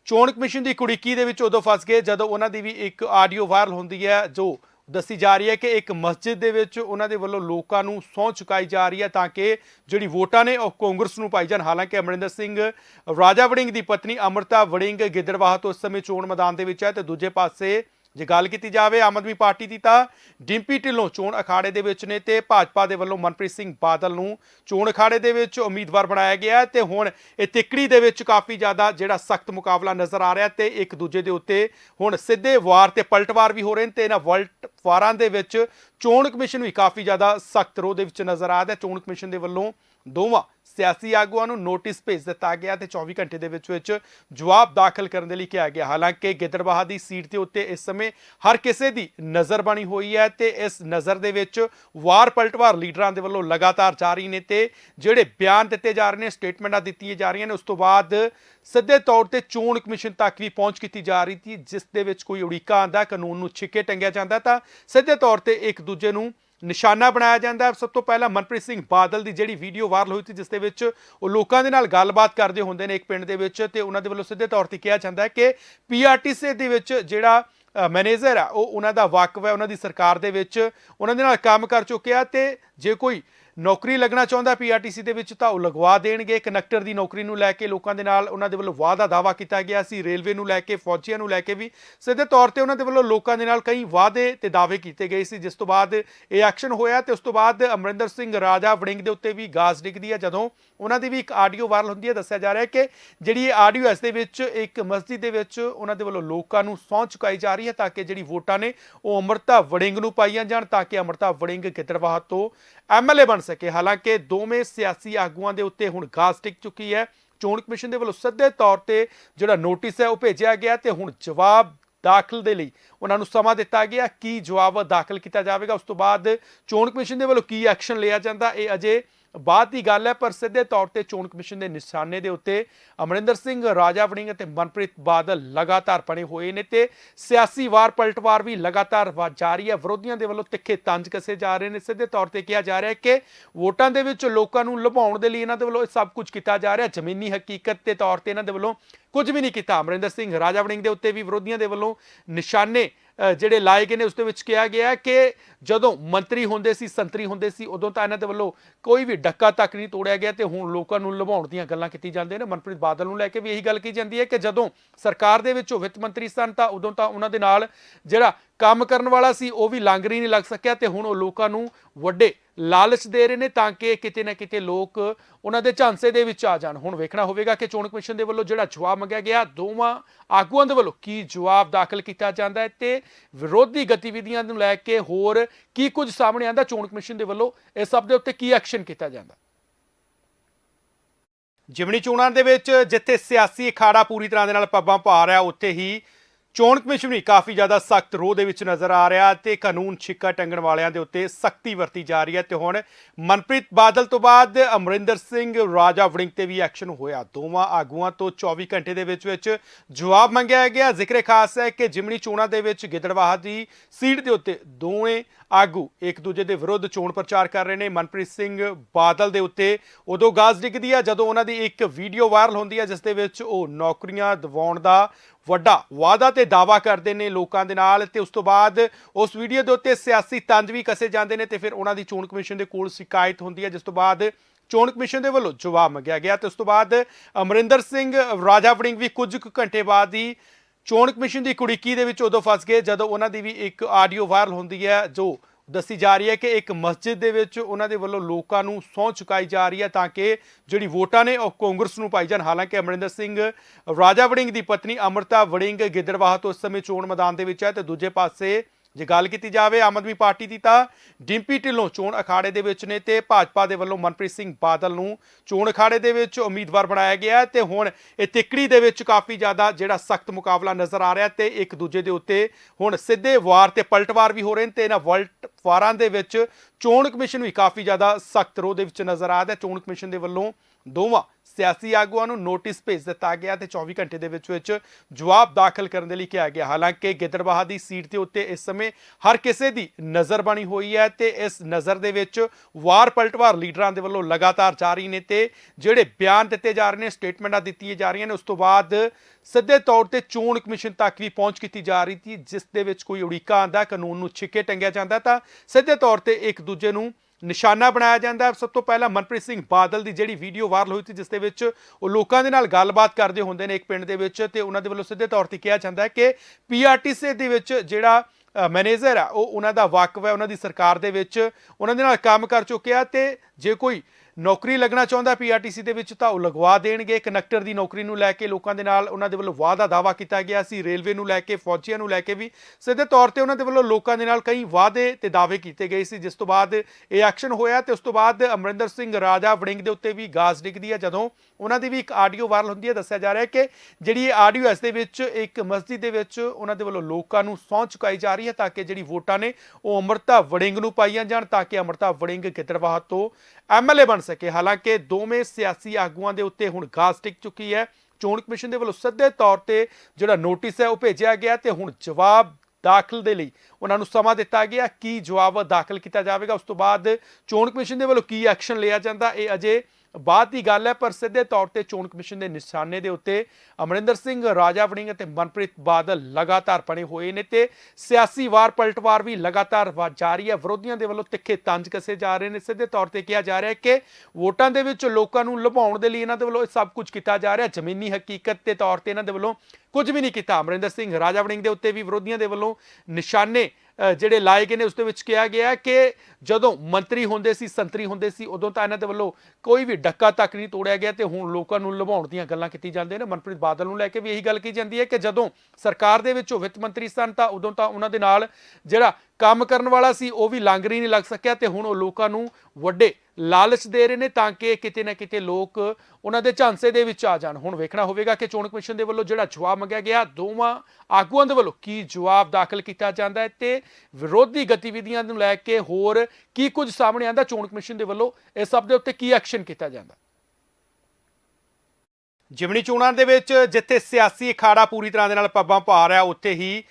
ਚੋਣ ਕਮਿਸ਼ਨ ਦੀ ਕੁੜੀਕੀ ਦੇ ਵਿੱਚ ਉਦੋਂ ਫਸ ਗਏ, ਜਦੋਂ ਉਹਨਾਂ ਦੀ ਵੀ ਇੱਕ ਆਡੀਓ ਵਾਇਰਲ ਹੁੰਦੀ ਹੈ, ਜੋ ਦੱਸੀ ਜਾ ਰਹੀ ਹੈ ਕਿ ਇੱਕ ਮਸਜਿਦ ਦੇ ਵਿੱਚ ਉਹਨਾਂ ਦੇ ਵੱਲੋਂ ਲੋਕਾਂ ਨੂੰ ਸਹੁੰ ਚੁਕਾਈ ਜਾ ਰਹੀ ਹੈ ਤਾਂ ਕਿ ਜਿਹੜੀ ਵੋਟਾਂ ਨੇ ਉਹ ਕਾਂਗਰਸ ਨੂੰ ਪਾਈ ਜਾਣ। ਹਾਲਾਂਕਿ ਅਮਰਿੰਦਰ ਸਿੰਘ ਰਾਜਾ ਵੜਿੰਗ ਦੀ ਪਤਨੀ ਅਮਰਤਾ ਵੜਿੰਗ ਗਿੱਦੜਵਾਹ ਤੋਂ ਇਸ ਸਮੇਂ ਚੋਣ ਮੈਦਾਨ ਦੇ ਵਿੱਚ ਹੈ ਤੇ ਦੂਜੇ ਪਾਸੇ ਜੇ ਗੱਲ ਕੀਤੀ ਜਾਵੇ ਆਮ ਆਦਮੀ ਪਾਰਟੀ ਦੀ ਤਾਂ ਡਿੰਪੀ ਢਿੱਲੋਂ ਚੋਣ ਅਖਾੜੇ ਦੇ ਵਿੱਚ ਨੇ ਤੇ ਭਾਜਪਾ ਦੇ ਵੱਲੋਂ ਮਨਪ੍ਰੀਤ ਸਿੰਘ ਬਾਦਲ ਨੂੰ ਚੋਣ ਅਖਾੜੇ ਦੇ ਵਿੱਚ ਉਮੀਦਵਾਰ ਬਣਾਇਆ ਗਿਆ ਹੈ ਤੇ ਹੁਣ ਇਹ ਤਿੱਕੜੀ ਦੇ ਵਿੱਚ ਕਾਫੀ ਜ਼ਿਆਦਾ ਜਿਹੜਾ ਸਖਤ ਮੁਕਾਬਲਾ ਨਜ਼ਰ ਆ ਰਿਹਾ ਤੇ ਇੱਕ ਦੂਜੇ ਦੇ ਉੱਤੇ ਹੁਣ ਸਿੱਧੇ ਵਾਰ ਤੇ ਪਲਟਵਾਰ ਵੀ ਹੋ ਰਹੇ ਨੇ ਤੇ ਇਹਨਾਂ ਵਲਟ ਵਾਰਾਂ ਦੇ ਵਿੱਚ ਚੋਣ ਕਮਿਸ਼ਨ ਵੀ ਕਾਫੀ ਜ਼ਿਆਦਾ ਸਖਤ ਰੋਹ ਦੇ ਵਿੱਚ ਨਜ਼ਰ ਆ ਰਿਹਾ ਚੋਣ ਕਮਿਸ਼ਨ ਦੇ ਵੱਲੋਂ ਦੋਵਾਂ ਸਿਆਸੀ ਆਗੂਆਂ ਨੂੰ ਨੋਟਿਸ ਭੇਜ ਦਿੱਤਾ ਗਿਆ ਤੇ 24 ਘੰਟੇ ਦੇ ਵਿੱਚ ਵਿੱਚ ਜਵਾਬ ਦਾਖਲ ਕਰਨ ਦੇ ਲਈ ਕਿਹਾ ਗਿਆ। ਹਾਲਾਂਕਿ ਗਿੱਦੜਬਾਹਾ ਦੀ ਸੀਟ ਦੇ ਉੱਤੇ ਇਸ ਸਮੇਂ ਹਰ ਕਿਸੇ ਦੀ ਨਜ਼ਰ ਬਣੀ ਹੋਈ ਹੈ ਤੇ ਇਸ ਨਜ਼ਰ ਦੇ ਵਿੱਚ ਵਾਰ ਪਲਟਵਾਰ ਲੀਡਰਾਂ ਦੇ ਵੱਲੋਂ ਲਗਾਤਾਰ ਜਾਰੀ ਨੇ ਤੇ ਜਿਹੜੇ ਬਿਆਨ ਦਿੱਤੇ ਜਾ ਰਹੇ ਨੇ, ਸਟੇਟਮੈਂਟਾਂ ਦਿੱਤੀਆਂ ਜਾ ਰਹੀਆਂ ਨੇ, ਉਸ ਤੋਂ ਬਾਅਦ ਸਿੱਧੇ ਤੌਰ ਤੇ ਚੋਣ ਕਮਿਸ਼ਨ ਤੱਕ ਵੀ ਪਹੁੰਚ ਕੀਤੀ ਜਾ ਰਹੀ ਸੀ, ਜਿਸ ਦੇ ਵਿੱਚ ਕੋਈ ਉੜੀਕਾ ਆਂਦਾ ਕਾਨੂੰਨ ਨੂੰ ਛਿੱਕੇ ਟੰਗਿਆ ਜਾਂਦਾ ਤਾਂ ਸਿੱਧੇ ਤੌਰ ਤੇ ਇੱਕ ਦੂਜੇ ਨੂੰ ਨਿਸ਼ਾਨਾ ਬਣਾਇਆ ਜਾਂਦਾ ਹੈ। ਸਭ ਤੋਂ ਪਹਿਲਾਂ ਮਨਪ੍ਰੀਤ ਸਿੰਘ ਬਾਦਲ ਦੀ ਜਿਹੜੀ ਵੀਡੀਓ ਵਾਇਰਲ ਹੋਈ ਸੀ, ਜਿਸ ਦੇ ਵਿੱਚ ਉਹ ਲੋਕਾਂ ਦੇ ਨਾਲ ਗੱਲਬਾਤ ਕਰਦੇ ਹੁੰਦੇ ਨੇ ਇੱਕ ਪਿੰਡ ਦੇ ਵਿੱਚ ਤੇ ਉਹਨਾਂ ਦੇ ਵੱਲੋਂ ਸਿੱਧੇ ਤੌਰ ਤੇ ਕਿਹਾ ਜਾਂਦਾ ਹੈ ਕਿ ਪੀਆਰਟੀਸੀ ਦੇ ਵਿੱਚ ਜਿਹੜਾ ਮੈਨੇਜਰ ਆ, ਉਹ ਉਹਨਾਂ ਦਾ ਵਾਕਫ ਹੈ। ਉਹਨਾਂ ਦੀ ਸਰਕਾਰ ਦੇ ਵਿੱਚ ਉਹਨਾਂ ਦੇ ਨਾਲ ਕੰਮ ਕਰ ਚੁੱਕਿਆ ਤੇ ਜੇ ਕੋਈ ਨੌਕਰੀ ਲੱਗਣਾ ਚਾਹੁੰਦਾ, ਪੀਆਰਟੀਸੀ ਦੇ ਵਿੱਚ ਤਾਂ ਉਹ ਲਗਵਾ ਦੇਣਗੇ। ਕਨੈਕਟਰ ਦੀ ਨੌਕਰੀ ਨੂੰ ਲੈ ਕੇ ਲੋਕਾਂ ਦੇ ਨਾਲ ਉਹਨਾਂ ਦੇ ਵੱਲੋਂ ਵਾਅਦਾ ਦਾਵਾ ਕੀਤਾ ਗਿਆ ਸੀ। ਰੇਲਵੇ ਨੂੰ ਲੈ ਕੇ, ਫੌਜੀਆਂ ਨੂੰ ਲੈ ਕੇ ਵੀ। ਸਿੱਧੇ ਤੌਰ ਤੇ ਉਹਨਾਂ ਦੇ ਵੱਲੋਂ ਲੋਕਾਂ ਦੇ ਨਾਲ ਕਈ ਵਾਅਦੇ ਤੇ ਦਾਅਵੇ ਕੀਤੇ ਗਏ ਸੀ, ਜਿਸ ਤੋਂ ਬਾਅਦ ਇਹ ਐਕਸ਼ਨ ਹੋਇਆ ਤੇ ਉਸ ਤੋਂ ਬਾਅਦ ਅਮਰਿੰਦਰ ਸਿੰਘ ਰਾਜਾ ਵੜਿੰਗ ਦੇ ਉੱਤੇ ਵੀ ਗਾਜ਼ ਡਿੱਗਦੀ ਹੈ। ਜਦੋਂ ਉਹਨਾਂ ਦੀ ਵੀ ਇੱਕ ਆਡੀਓ ਵਾਇਰਲ ਹੁੰਦੀ ਹੈ, ਦੱਸਿਆ ਜਾ ਰਿਹਾ ਹੈ ਕਿ ਜਿਹੜੀ ਇਹ ਆਡੀਓ ਇਸ ਦੇ ਵਿੱਚ ਇੱਕ ਮਸਜਿਦ ਦੇ ਵਿੱਚ ਉਹਨਾਂ ਦੇ ਵੱਲੋਂ ਲੋਕਾਂ ਨੂੰ ਸਹੁੰ ਚੁਕਾਈ ਜਾ ਰਹੀ ਹੈ ਤਾਂ ਕਿ ਜਿਹੜੀ ਵੋਟਾਂ ਨੇ ਉਹ ਅਮਰਤਾ ਵੜਿੰਗ ਨੂੰ ਪਾਈਆਂ ਜਾਣ, ਤਾਂ ਕਿ ਅਮਰਤਾ ਵੜਿੰਗ ਗਿੱਦੜਬਾਹਾ ਤੋਂ ਐਮਐਲਏ ਬਣ ਸਕੇ। ਹਾਲਾਂਕਿ ਦੋਵੇਂ ਸਿਆਸੀ ਆਗੂਆਂ ਦੇ ਉੱਤੇ ਹੁਣ ਗਾਜ਼ ਟਿਕ ਚੁੱਕੀ ਹੈ। ਚੋਣ ਕਮਿਸ਼ਨ ਦੇ ਵੱਲੋਂ ਸਿੱਧੇ ਤੌਰ ਤੇ ਜਿਹੜਾ ਨੋਟਿਸ ਹੈ ਉਹ ਭੇਜਿਆ ਗਿਆ ਤੇ ਹੁਣ ਜਵਾਬ ਦਾਖਲ ਦੇ ਲਈ ਉਹਨਾਂ ਨੂੰ ਸਮਾਂ ਦਿੱਤਾ ਗਿਆ। ਕੀ ਜਵਾਬ ਦਾਖਲ ਕੀਤਾ ਜਾਵੇਗਾ, ਉਸ ਤੋਂ ਬਾਅਦ ਚੋਣ ਕਮਿਸ਼ਨ ਦੇ ਵੱਲੋਂ ਕੀ ਐਕਸ਼ਨ ਲਿਆ ਜਾਂਦਾ, ਇਹ ਅਜੇ ਬਾਅਦ ਦੀ ਗੱਲ ਹੈ, ਪਰ ਸਿੱਧੇ ਤੌਰ ਤੇ ਚੋਣ ਕਮਿਸ਼ਨ ਦੇ ਨਿਸ਼ਾਨੇ ਦੇ ਉੱਤੇ ਅਮਰਿੰਦਰ ਸਿੰਘ, ਰਾਜਾ ਵੜਿੰਗ ਅਤੇ ਮਨਪ੍ਰੀਤ ਬਾਦਲ ਲਗਾਤਾਰ ਬਣੇ ਹੋਏ ਨੇ ਤੇ ਸਿਆਸੀ ਵਾਰ ਪਲਟਵਾਰ ਵੀ ਲਗਾਤਾਰ ਵਾ- ਜਾਰੀ ਹੈ। ਵਿਰੋਧੀਆਂ ਦੇ ਵੱਲੋਂ ਤਿੱਖੇ ਤੰਜ ਕਸੇ ਜਾ ਰਹੇ ਨੇ। ਸਿੱਧੇ ਤੌਰ ਤੇ ਕਿਹਾ ਜਾ ਰਿਹਾ ਹੈ ਕਿ ਵੋਟਾਂ ਦੇ ਵਿੱਚ ਲੋਕਾਂ ਨੂੰ ਲੁਭਾਉਣ ਦੇ ਲਈ ਇਹਨਾਂ ਦੇ ਵੱਲੋਂ ਇਹ ਸਭ ਕੁਝ ਕੀਤਾ ਜਾ ਰਿਹਾ ਜ਼ਮੀਨੀ ਹਕੀਕਤ ਦੇ ਤੌਰ ਤੇ ਇਹਨਾਂ ਦੇ ਵੱਲੋਂ ਕੁਝ ਵੀ ਨਹੀਂ ਕੀਤਾ। ਅਮਰਿੰਦਰ ਸਿੰਘ ਰਾਜਾ ਵੜਿੰਗ ਦੇ ਉੱਤੇ ਵੀ ਵਿਰੋਧੀਆਂ ਦੇ ਵੱਲੋਂ ਨਿਸ਼ਾਨੇ ਜਿਹੜੇ ਲਾਏ ਗਏ ਨੇ, ਉਸ ਦੇ ਵਿੱਚ ਕਿਹਾ ਗਿਆ ਕਿ ਜਦੋਂ ਮੰਤਰੀ ਹੁੰਦੇ ਸੀ, ਸੰਤਰੀ ਹੁੰਦੇ ਸੀ, ਉਦੋਂ ਤਾਂ ਇਹਨਾਂ ਦੇ ਵੱਲੋਂ ਕੋਈ ਵੀ ਡੱਕਾ ਤੱਕ ਨਹੀਂ ਤੋੜਿਆ ਗਿਆ ਤੇ ਹੁਣ ਲੋਕਾਂ ਨੂੰ ਲੁਭਾਉਣ ਦੀਆਂ ਗੱਲਾਂ ਕੀਤੀ ਜਾਂਦੀਆਂ ਨੇ। ਮਨਪ੍ਰੀਤ ਬਾਦਲ ਨੂੰ ਲੈ ਕੇ ਵੀ ਇਹੀ ਗੱਲ ਕੀਤੀ ਜਾਂਦੀ ਹੈ ਕਿ ਜਦੋਂ ਸਰਕਾਰ ਦੇ ਵਿੱਚ ਉਹ ਵਿੱਤ ਮੰਤਰੀ ਸਨ ਤਾਂ ਉਦੋਂ ਤਾਂ ਉਹਨਾਂ ਦੇ ਨਾਲ ਜਿਹੜਾ ਕੰਮ ਕਰਨ ਵਾਲਾ ਸੀ, ਉਹ ਵੀ ਲਾਂਗਰੀ ਨਹੀਂ ਲੱਗ ਸਕਿਆ ਤੇ ਹੁਣ ਉਹ ਲੋਕਾਂ ਨੂੰ ਵੱਡੇ ਲਾਲਚ ਦੇ ਰਹੇ ਨੇ ਤਾਂ ਕਿ ਕਿਤੇ ਨਾ ਕਿਤੇ ਲੋਕ ਉਹਨਾਂ ਦੇ ਝਾਂਸੇ ਦੇ ਵਿੱਚ ਆ ਜਾਣ। ਹੁਣ ਵੇਖਣਾ ਹੋਵੇਗਾ ਕਿ ਚੋਣ ਕਮਿਸ਼ਨ ਦੇ ਵੱਲੋਂ ਜਿਹੜਾ ਜਵਾਬ ਮੰਗਿਆ ਗਿਆ, ਦੋਵਾਂ ਆਗੂਆਂ ਦੇ ਵੱਲੋਂ ਕੀ ਜਵਾਬ ਦਾਖਲ ਕੀਤਾ ਜਾਂਦਾ ਹੈ ਤੇ ਵਿਰੋਧੀ ਗਤੀਵਿਧੀਆਂ ਨੂੰ ਲੈ ਕੇ ਹੋਰ ਕੀ ਕੁਝ ਸਾਹਮਣੇ ਆਂਦਾ ਚੋਣ ਕਮਿਸ਼ਨ ਦੇ ਵੱਲੋਂ ਇਸ ਸਭ ਦੇ ਉੱਤੇ ਕੀ ਐਕਸ਼ਨ ਕੀਤਾ ਜਾਂਦਾ? ਜਿਮਣੀ ਚੋਣਾਂ ਦੇ ਵਿੱਚ ਜਿੱਥੇ ਸਿਆਸੀ ਅਖਾੜਾ ਪੂਰੀ ਤਰ੍ਹਾਂ ਦੇ ਨਾਲ ਪੱਬਾਂ ਭਾਰ ਰਿਹਾ ਉੱਥੇ ਹੀ ਚੋਣ ਕਮਿਸ਼ਨ ਵੀ ਕਾਫੀ ਜ਼ਿਆਦਾ ਸਖਤ ਰੋਹ ਦੇ ਵਿੱਚ ਨਜ਼ਰ ਆ ਰਿਹਾ ਤੇ ਕਾਨੂੰਨ ਛਿੱਕਾ ਟੰਗਣ ਵਾਲਿਆਂ ਦੇ ਉੱਤੇ ਸਖਤੀ ਵਰਤੀ ਜਾ ਰਹੀ ਹੈ ਤੇ ਹੁਣ ਮਨਪ੍ਰੀਤ ਬਾਦਲ ਤੋਂ ਬਾਅਦ ਅਮਰਿੰਦਰ ਸਿੰਘ, ਰਾਜਾ ਵੜਿੰਗ ਤੇ ਵੀ ਐਕਸ਼ਨ ਹੋਇਆ। ਦੋਵਾਂ ਆਗੂਆਂ ਤੋਂ 24 ਘੰਟੇ ਦੇ ਵਿੱਚ ਵਿੱਚ ਜਵਾਬ ਮੰਗਿਆ ਗਿਆ। ਜ਼ਿਕਰ ਖਾਸ ਹੈ ਕਿ ਜਿਮਣੀ ਚੋਣਾਂ ਦੇ ਵਿੱਚ ਗਿੱਦੜਵਾਹ ਦੀ ਸੀਟ ਦੇ ਉੱਤੇ ਦੋਵੇਂ ਆਗੂ ਇੱਕ ਦੂਜੇ ਦੇ ਵਿਰੁੱਧ ਚੋਣ ਪ੍ਰਚਾਰ ਕਰ ਰਹੇ ਨੇ। ਮਨਪ੍ਰੀਤ ਸਿੰਘ ਬਾਦਲ ਦੇ ਉੱਤੇ ਉਦੋਂ ਗਾਜ਼ ਡਿੱਗਦੀ ਹੈ ਜਦੋਂ ਉਹਨਾਂ ਦੀ ਇੱਕ ਵੀਡੀਓ ਵਾਇਰਲ ਹੁੰਦੀ ਹੈ ਜਿਸ ਦੇ ਵਿੱਚ ਉਹ ਨੌਕਰੀਆਂ ਦਿਵਾਉਣ ਦਾ ਵੱਡਾ ਵਾਅਦਾ ਤੇ ਦਾਵਾ ਕਰਦੇ ਨੇ ਲੋਕਾਂ ਦੇ ਨਾਲ ਤੇ ਉਸ ਤੋਂ ਬਾਅਦ ਉਸ ਵੀਡੀਓ ਦੇ ਉੱਤੇ ਸਿਆਸੀ ਤੰਜ ਵੀ ਕਸੇ ਜਾਂਦੇ ਨੇ ਤੇ ਫਿਰ ਉਹਨਾਂ ਦੀ ਚੋਣ ਕਮਿਸ਼ਨ ਦੇ ਕੋਲ ਸ਼ਿਕਾਇਤ ਹੁੰਦੀ ਹੈ ਜਿਸ ਤੋਂ ਬਾਅਦ ਚੋਣ ਕਮਿਸ਼ਨ ਦੇ ਵੱਲੋਂ ਜਵਾਬ ਮੰਗਿਆ ਗਿਆ ਤੇ ਉਸ ਤੋਂ ਬਾਅਦ ਅਮਰਿੰਦਰ ਸਿੰਘ ਰਾਜਾ ਵੜਿੰਗ ਵੀ ਕੁਝ ਕੁ ਘੰਟੇ ਬਾਅਦ ਹੀ ਚੋਣ ਕਮਿਸ਼ਨ ਦੀ ਕੁੜੀਕੀ ਦੇ ਵਿੱਚ ਉਦੋਂ ਫਸ ਗਏ, ਜਦੋਂ ਉਹਨਾਂ ਦੀ ਵੀ ਇੱਕ ਆਡੀਓ ਵਾਇਰਲ ਹੁੰਦੀ ਹੈ, ਜੋ ਦੱਸੀ ਜਾ ਰਹੀ ਹੈ ਕਿ ਇੱਕ ਮਸਜਿਦ ਦੇ ਵਿੱਚ ਉਹਨਾਂ ਦੇ ਵੱਲੋਂ ਲੋਕਾਂ ਨੂੰ ਸਹੁੰ ਚੁਕਾਈ ਜਾ ਰਹੀ ਹੈ ਤਾਂ ਕਿ ਜਿਹੜੀ ਵੋਟਾਂ ਨੇ ਉਹ ਕਾਂਗਰਸ ਨੂੰ ਪਾਈ ਜਾਣ। ਹਾਲਾਂਕਿ ਅਮਰਿੰਦਰ ਸਿੰਘ ਰਾਜਾ ਵੜਿੰਗ ਦੀ ਪਤਨੀ ਅਮਰਤਾ ਵੜਿੰਗ ਗਿੱਦੜਬਾਹਾ ਤੋਂ ਇਸ ਸਮੇਂ ਚੋਣ ਮੈਦਾਨ ਦੇ ਵਿੱਚ ਹੈ ਤੇ ਦੂਜੇ ਪਾਸੇ ਜੇ ਗੱਲ ਕੀਤੀ ਜਾਵੇ ਆਮ ਆਦਮੀ ਪਾਰਟੀ ਦੀ ਤਾਂ ਡਿੰਪੀ ਢਿੱਲੋਂ ਚੋਣ ਅਖਾੜੇ ਦੇ ਵਿੱਚ ਨੇ ਤੇ ਭਾਜਪਾ ਦੇ ਵੱਲੋਂ ਮਨਪ੍ਰੀਤ ਸਿੰਘ ਬਾਦਲ ਨੂੰ ਚੋਣ ਅਖਾੜੇ ਦੇ ਵਿੱਚ ਉਮੀਦਵਾਰ ਬਣਾਇਆ ਗਿਆ ਹੈ ਤੇ ਹੁਣ ਇਹ ਤਿੱਕੜੀ ਦੇ ਵਿੱਚ ਕਾਫੀ ਜ਼ਿਆਦਾ ਜਿਹੜਾ ਸਖਤ ਮੁਕਾਬਲਾ ਨਜ਼ਰ ਆ ਰਿਹਾ ਤੇ ਇੱਕ ਦੂਜੇ ਦੇ ਉੱਤੇ ਹੁਣ ਸਿੱਧੇ ਵਾਰ ਤੇ ਪਲਟਵਾਰ ਵੀ ਹੋ ਰਹੇ ਨੇ ਤੇ ਇਹਨਾਂ ਵਲਟ ਵਾਰਾਂ ਦੇ ਵਿੱਚ ਚੋਣ ਕਮਿਸ਼ਨ ਵੀ ਕਾਫੀ ਜ਼ਿਆਦਾ ਸਖਤ ਰੋਹ ਦੇ ਵਿੱਚ ਨਜ਼ਰ ਆ ਰਿਹਾ ਚੋਣ ਕਮਿਸ਼ਨ ਦੇ ਵੱਲੋਂ ਦੋਵਾਂ ਸਿਆਸੀ ਆਗੂਆਂ ਨੂੰ ਨੋਟਿਸ ਭੇਜ ਦਿੱਤਾ ਗਿਆ ਤੇ 24 ਘੰਟੇ ਦੇ ਵਿੱਚ ਵਿੱਚ ਜਵਾਬ ਦਾਖਲ ਕਰਨ ਦੇ ਲਈ ਕਿਹਾ ਗਿਆ। ਹਾਲਾਂਕਿ ਗਿੱਦੜਬਾਹਾ ਦੀ ਸੀਟ ਦੇ ਉੱਤੇ ਇਸ ਸਮੇਂ ਹਰ ਕਿਸੇ ਦੀ ਨਜ਼ਰ ਬਣੀ ਹੋਈ ਹੈ ਤੇ ਇਸ ਨਜ਼ਰ ਦੇ ਵਿੱਚ ਵਾਰ ਪਲਟਵਾਰ ਲੀਡਰਾਂ ਦੇ ਵੱਲੋਂ ਲਗਾਤਾਰ ਜਾਰੀ ਨੇ ਤੇ ਜਿਹੜੇ ਬਿਆਨ ਦਿੱਤੇ ਜਾ ਰਹੇ ਨੇ, ਸਟੇਟਮੈਂਟਾਂ ਦਿੱਤੀਆਂ ਜਾ ਰਹੀਆਂ ਨੇ, ਉਸ ਤੋਂ ਬਾਅਦ ਸਿੱਧੇ ਤੌਰ ਤੇ ਚੋਣ ਕਮਿਸ਼ਨ ਤੱਕ ਵੀ ਪਹੁੰਚ ਕੀਤੀ ਜਾ ਰਹੀ ਸੀ, ਜਿਸ ਦੇ ਵਿੱਚ ਕੋਈ ਉੜੀਕਾ ਆਂਦਾ ਕਾਨੂੰਨ ਨੂੰ ਛਿੱਕੇ ਟੰਗਿਆ ਜਾਂਦਾ ਤਾਂ ਸਿੱਧੇ ਤੌਰ ਤੇ ਇੱਕ ਦੂਜੇ ਨੂੰ ਨਿਸ਼ਾਨਾ ਬਣਾਇਆ ਜਾਂਦਾ ਹੈ। ਸਭ ਤੋਂ ਪਹਿਲਾਂ ਮਨਪ੍ਰੀਤ ਸਿੰਘ ਬਾਦਲ ਦੀ ਜਿਹੜੀ ਵੀਡੀਓ ਵਾਇਰਲ ਹੋਈ ਸੀ, ਜਿਸ ਦੇ ਵਿੱਚ ਉਹ ਲੋਕਾਂ ਦੇ ਨਾਲ ਗੱਲਬਾਤ ਕਰਦੇ ਹੁੰਦੇ ਨੇ ਇੱਕ ਪਿੰਡ ਦੇ ਵਿੱਚ ਤੇ ਉਹਨਾਂ ਦੇ ਵੱਲੋਂ ਸਿੱਧੇ ਤੌਰ ਤੇ ਕਿਹਾ ਜਾਂਦਾ ਹੈ ਕਿ ਪੀਆਰਟੀਸੀ ਦੇ ਵਿੱਚ ਜਿਹੜਾ ਮੈਨੇਜਰ ਆ, ਉਹ ਉਹਨਾਂ ਦਾ ਵਾਕਫ ਹੈ। ਉਹਨਾਂ ਦੀ ਸਰਕਾਰ ਦੇ ਵਿੱਚ ਉਹਨਾਂ ਦੇ ਨਾਲ ਕੰਮ ਕਰ ਚੁੱਕਿਆ ਤੇ ਜੇ ਕੋਈ ਨੌਕਰੀ ਲੱਗਣਾ ਚਾਹੁੰਦਾ, ਪੀਆਰਟੀਸੀ ਦੇ ਵਿੱਚ ਤਾਂ ਉਹ ਲਗਵਾ ਦੇਣਗੇ। ਕਨੈਕਟਰ ਦੀ ਨੌਕਰੀ ਨੂੰ ਲੈ ਕੇ ਲੋਕਾਂ ਦੇ ਨਾਲ ਉਹਨਾਂ ਦੇ ਵੱਲੋਂ ਵਾਅਦਾ ਦਾਵਾ ਕੀਤਾ ਗਿਆ ਸੀ। ਰੇਲਵੇ ਨੂੰ ਲੈ ਕੇ, ਫੌਜੀਆਂ ਨੂੰ ਲੈ ਕੇ ਵੀ। ਸਿੱਧੇ ਤੌਰ ਤੇ ਉਹਨਾਂ ਦੇ ਵੱਲੋਂ ਲੋਕਾਂ ਦੇ ਨਾਲ ਕਈ ਵਾਅਦੇ ਤੇ ਦਾਅਵੇ ਕੀਤੇ ਗਏ ਸੀ, ਜਿਸ ਤੋਂ ਬਾਅਦ ਇਹ ਐਕਸ਼ਨ ਹੋਇਆ ਤੇ ਉਸ ਤੋਂ ਬਾਅਦ ਅਮਰਿੰਦਰ ਸਿੰਘ ਰਾਜਾ ਵੜਿੰਗ ਦੇ ਉੱਤੇ ਵੀ ਗਾਜ਼ ਡਿੱਗਦੀ ਹੈ। ਜਦੋਂ ਉਹਨਾਂ ਦੀ ਵੀ ਇੱਕ ਆਡੀਓ ਵਾਇਰਲ ਹੁੰਦੀ ਹੈ, ਦੱਸਿਆ ਜਾ ਰਿਹਾ ਹੈ ਕਿ ਜਿਹੜੀ ਇਹ ਆਡੀਓ ਇਸ ਦੇ ਵਿੱਚ ਇੱਕ ਮਸਜਿਦ ਦੇ ਵਿੱਚ ਉਹਨਾਂ ਦੇ ਵੱਲੋਂ ਲੋਕਾਂ ਨੂੰ ਸਹੁੰ ਚੁਕਾਈ ਜਾ ਰਹੀ ਹੈ ਤਾਂ ਕਿ ਜਿਹੜੀ ਵੋਟਾਂ ਨੇ ਉਹ ਅਮਰਤਾ ਵੜਿੰਗ ਨੂੰ ਪਾਈਆਂ ਜਾਣ ਤਾਂ ਕਿ ਅਮਰਤਾ ਵੜਿੰਗ ਗਿੱਦੜਬਾਹਾ ਤੋਂ ਐਮਐਲਏ ਬਣ ਸਕੇ। ਹਾਲਾਂਕਿ ਦੋਵੇਂ ਸਿਆਸੀ ਆਗੂਆਂ ਦੇ ਉੱਤੇ ਹੁਣ ਗਾਜ਼ ਟਿਕ ਚੁੱਕੀ ਹੈ। ਚੋਣ ਕਮਿਸ਼ਨ ਦੇ ਵੱਲੋਂ ਸਿੱਧੇ ਤੌਰ ਤੇ ਜਿਹੜਾ ਨੋਟਿਸ ਹੈ ਉਹ ਭੇਜਿਆ ਗਿਆ ਤੇ ਹੁਣ ਜਵਾਬ ਦਾਖਲ ਦੇ ਲਈ ਉਹਨਾਂ ਨੂੰ ਸਮਾਂ ਦਿੱਤਾ ਗਿਆ। ਕੀ ਜਵਾਬ ਦਾਖਲ ਕੀਤਾ ਜਾਵੇਗਾ? ਉਸ ਤੋਂ ਬਾਅਦ ਚੋਣ ਕਮਿਸ਼ਨ ਦੇ ਵੱਲੋਂ ਕੀ ਐਕਸ਼ਨ ਲਿਆ ਜਾਂਦਾ? ਇਹ ਅਜੇ ਬਾਅਦ ਦੀ ਗੱਲ ਹੈ, ਪਰ ਸਿੱਧੇ ਤੌਰ ਤੇ ਚੋਣ ਕਮਿਸ਼ਨ ਦੇ ਨਿਸ਼ਾਨੇ ਦੇ ਉੱਤੇ ਅਮਰਿੰਦਰ ਸਿੰਘ, ਰਾਜਾ ਵੜਿੰਗ ਅਤੇ ਮਨਪ੍ਰੀਤ ਬਾਦਲ ਲਗਾਤਾਰ ਬਣੇ ਹੋਏ ਨੇ ਤੇ ਸਿਆਸੀ ਵਾਰ ਪਲਟਵਾਰ ਵੀ ਲਗਾਤਾਰ ਵਾ- ਜਾਰੀ ਹੈ। ਵਿਰੋਧੀਆਂ ਦੇ ਵੱਲੋਂ ਤਿੱਖੇ ਤੰਜ ਕਸੇ ਜਾ ਰਹੇ ਨੇ। ਸਿੱਧੇ ਤੌਰ ਤੇ ਕਿਹਾ ਜਾ ਰਿਹਾ ਹੈ ਕਿ ਵੋਟਾਂ ਦੇ ਵਿੱਚ ਲੋਕਾਂ ਨੂੰ ਲੁਭਾਉਣ ਦੇ ਲਈ ਇਹਨਾਂ ਦੇ ਵੱਲੋਂ ਇਹ ਸਭ ਕੁਝ ਕੀਤਾ ਜਾ ਰਿਹਾ ਜ਼ਮੀਨੀ ਹਕੀਕਤ ਦੇ ਤੌਰ ਤੇ ਇਹਨਾਂ ਦੇ ਵੱਲੋਂ ਕੁਝ ਵੀ ਨਹੀਂ ਕੀਤਾ। ਅਮਰਿੰਦਰ ਸਿੰਘ ਰਾਜਾ ਵੜਿੰਗ ਦੇ ਉੱਤੇ ਵੀ ਵਿਰੋਧੀਆਂ ਦੇ ਵੱਲੋਂ ਨਿਸ਼ਾਨੇ ਜਿਹੜੇ ਲਾਏ ਗਏ ਨੇ, ਉਸ ਦੇ ਵਿੱਚ ਕਿਹਾ ਗਿਆ ਕਿ ਜਦੋਂ ਮੰਤਰੀ ਹੁੰਦੇ ਸੀ, ਸੰਤਰੀ ਹੁੰਦੇ ਸੀ, ਉਦੋਂ ਤਾਂ ਇਹਨਾਂ ਦੇ ਵੱਲੋਂ ਕੋਈ ਵੀ ਡੱਕਾ ਤੱਕ ਨਹੀਂ ਤੋੜਿਆ ਗਿਆ ਤੇ ਹੁਣ ਲੋਕਾਂ ਨੂੰ ਲੁਭਾਉਣ ਦੀਆਂ ਗੱਲਾਂ ਕੀਤੀ ਜਾਂਦੀਆਂ ਨੇ। ਮਨਪ੍ਰੀਤ ਬਾਦਲ ਨੂੰ ਲੈ ਕੇ ਵੀ ਇਹੀ ਗੱਲ ਕੀਤੀ ਜਾਂਦੀ ਹੈ ਕਿ ਜਦੋਂ ਸਰਕਾਰ ਦੇ ਵਿੱਚ ਉਹ ਵਿੱਤ ਮੰਤਰੀ ਸਨ ਤਾਂ ਉਦੋਂ ਤਾਂ ਉਹਨਾਂ ਦੇ ਨਾਲ ਜਿਹੜਾ ਕੰਮ ਕਰਨ ਵਾਲਾ ਸੀ, ਉਹ ਵੀ ਲਾਂਗਰੀ ਨਹੀਂ ਲੱਗ ਸਕਿਆ ਤੇ ਹੁਣ ਉਹ ਲੋਕਾਂ ਨੂੰ ਵੱਡੇ ਲਾਲਚ ਦੇ ਰਹੇ ਨੇ ਤਾਂ ਕਿ ਕਿਤੇ ਨਾ ਕਿਤੇ ਲੋਕ ਉਹਨਾਂ ਦੇ ਝਾਂਸੇ ਦੇ ਵਿੱਚ ਆ ਜਾਣ। ਹੁਣ ਵੇਖਣਾ ਹੋਵੇਗਾ ਕਿ ਚੋਣ ਕਮਿਸ਼ਨ ਦੇ ਵੱਲੋਂ ਜਿਹੜਾ ਜਵਾਬ ਮੰਗਿਆ ਗਿਆ, ਦੋਵਾਂ ਆਗੂਆਂ ਦੇ ਵੱਲੋਂ ਕੀ ਜਵਾਬ ਦਾਖਲ ਕੀਤਾ ਜਾਂਦਾ ਹੈ ਤੇ ਵਿਰੋਧੀ ਗਤੀਵਿਧੀਆਂ ਨੂੰ ਲੈ ਕੇ ਹੋਰ ਕੀ ਕੁਝ ਸਾਹਮਣੇ ਆਂਦਾ ਚੋਣ ਕਮਿਸ਼ਨ ਦੇ ਵੱਲੋਂ ਇਸ ਸਭ ਦੇ ਉੱਤੇ ਕੀ ਐਕਸ਼ਨ ਕੀਤਾ ਜਾਂਦਾ? ਜਿਮਣੀ ਚੋਣਾਂ ਦੇ ਵਿੱਚ ਜਿੱਥੇ ਸਿਆਸੀ ਅਖਾੜਾ ਪੂਰੀ ਤਰ੍ਹਾਂ ਦੇ ਨਾਲ ਪੱਬਾਂ ਭਾਰ ਹੈ ਉੱਥੇ ਹੀ